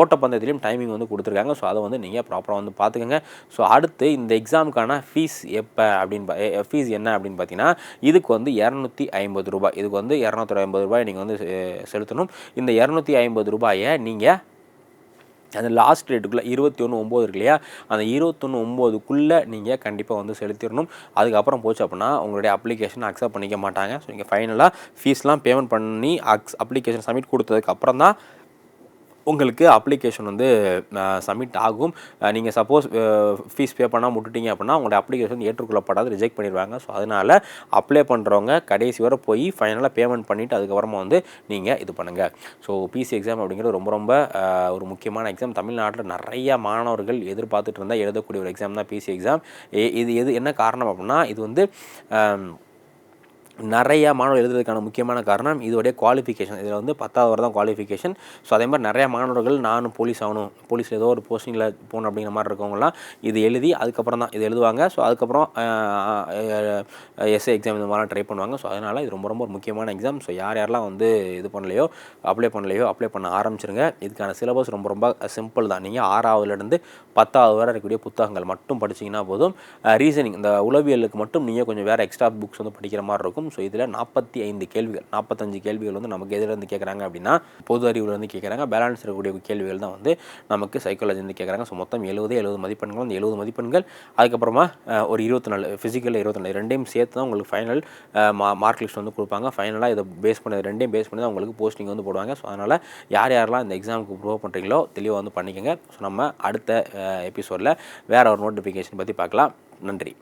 டைமிங் வந்து கொடுத்துருக்காங்க. ஸோ அதை வந்து நீங்கள் ப்ராப்பராக வந்து பார்த்துக்கோங்க. ஸோ அடுத்து இந்த எக்ஸாமுக்கான ஃபீஸ் எப்போ அப்படின்னு ஃபீஸ் என்ன அப்படின்னு பார்த்தீங்கன்னா இதுக்கு வந்து இரநூத்தி ஐம்பது ரூபாய். இதுக்கு வந்து இரநூத்தி ஐம்பது ரூபாய் நீங்கள் வந்து செ- செலுத்தணும். இந்த இரநூத்தி ஐம்பது ரூபாயை நீங்கள் அந்த லாஸ்ட் ரேட்டுக்குள்ளே இருபத்தி ஒன்று ஒம்பது இருக்கு இல்லையா? அந்த இருபத்தொன்று ஒம்போதுக்குள்ளே நீங்கள் கண்டிப்பாக வந்து செலுத்திடணும். அதுக்கப்புறம் போச்சு அப்படின்னா உங்களுடைய அப்ளிகேஷன் அக்செப்ட் பண்ணிக்க மாட்டாங்க. ஸோ நீங்கள் ஃபைனலாக ஃபீஸ்லாம் பேமெண்ட் பண்ணி அக்ஸ் அப்ளிகேஷன் சப்மிட் கொடுத்ததுக்கப்புறம் தான் உங்களுக்கு அப்ளிகேஷன் வந்து சப்மிட் ஆகும். நீங்கள் சப்போஸ் ஃபீஸ் பே பண்ணால் விட்டுட்டீங்க அப்படின்னா உங்களுடைய அப்ளிகேஷன் ஏற்றுக்கொள்ளப்படாது ரிஜெக்ட் பண்ணிடுவாங்க. ஸோ அதனால் அப்ளை பண்ணுறவங்க கடைசி வரை போய் ஃபைனலாக பேமெண்ட் பண்ணிவிட்டு அதுக்கப்புறமா வந்து நீங்கள் இது பண்ணுங்கள் ஸோ பிசி எக்ஸாம் அப்படிங்கிறது ரொம்ப ரொம்ப ஒரு முக்கியமான எக்ஸாம் தமிழ்நாட்டில் நிறைய மாணவர்கள் எதிர்பார்த்துட்டு இருந்தால் எழுதக்கூடிய ஒரு எக்ஸாம் தான் பிசி எக்ஸாம் இது எது என்ன காரணம் அப்படின்னா இது வந்து நிறையா மாணவர் எழுதுறதுக்கான முக்கியமான காரணம் இதோடைய குவாலிஃபிகேஷன் இதில் வந்து பத்தாவது வரை தான் குவாலிஃபிகேஷன் ஸோ அதே மாதிரி நிறையா மாணவர்கள் நானும் போலீஸ் ஆகணும். போலீஸில் ஏதோ ஒரு போஸ்டிங்கில் போகணும் அப்படிங்கிற மாதிரி இருக்கவங்களாம் இது எழுதி அதுக்கப்புறம் தான் இது எழுதுவாங்க. ஸோ அதுக்கப்புறம் எஸ்ஏ எக்ஸாம் இந்த மாதிரிலாம் ட்ரை பண்ணுவாங்க. ஸோ அதனால் இது ரொம்ப ரொம்ப ஒரு முக்கியமான எக்ஸாம் ஸோ யார் யாரெல்லாம் வந்து இது பண்ணலையோ அப்ளை பண்ணலையோ அப்ளை பண்ண ஆரம்பிச்சிருங்க. இதுக்கான சிலபஸ் ரொம்ப ரொம்ப சிம்பிள் தான். நீங்கள் ஆறாவதுலேருந்து பத்தாவது வரை இருக்கக்கூடிய புத்தகங்கள் மட்டும் படிச்சிங்கன்னா போதும். ரீசனிங் இந்த உளவியலுக்கு மட்டும் நீங்கள் கொஞ்சம் வேறு எக்ஸ்ட்ரா புக்ஸ் வந்து படிக்கிற மாதிரி இருக்கும். ஸோ இதில் நாற்பத்தி ஐந்து கேள்விகள் நாற்பத்தஞ்சு கேள்விகள் வந்து நமக்கு எதிலேருந்து கேட்குறாங்க அப்படின்னா பொது அறிவுலேருந்து கேட்குறாங்க பேலன்ஸ் இருக்கக்கூடிய கேள்விகள் தான் வந்து நமக்கு சைக்காலஜிலேருந்து கேட்குறாங்க ஸோ மொத்தம் எழுபது எழுபது மதிப்பெண்கள் அந்த எழுபது மதிப்பெண்கள். அதுக்கப்புறமா ஒரு இருபத்தி நாலு ஃபிசிக்கலில் இருபத்தி நாலு ரெண்டையும் சேர்த்து தான் உங்களுக்கு ஃபைனல் மா மார்க் லிஸ்ட் வந்து கொடுப்பாங்க. ஃபைனலாக இதை பேஸ் பண்ணி ரெண்டையும் பேஸ் பண்ணி தான் உங்களுக்கு போஸ்டிங் வந்து போடுவாங்க. ஸோ அதனால் யார் யாரெல்லாம் இந்த எக்ஸாமுக்கு ப்ரூவ் பண்ணுறீங்களோ தெளிவாக வந்து பண்ணிக்கோங்க. ஸோ நம்ம அடுத்த எபிசோடில் வேறு ஒரு நோட்டிஃபிகேஷன் பற்றி பார்க்கலாம். நன்றி.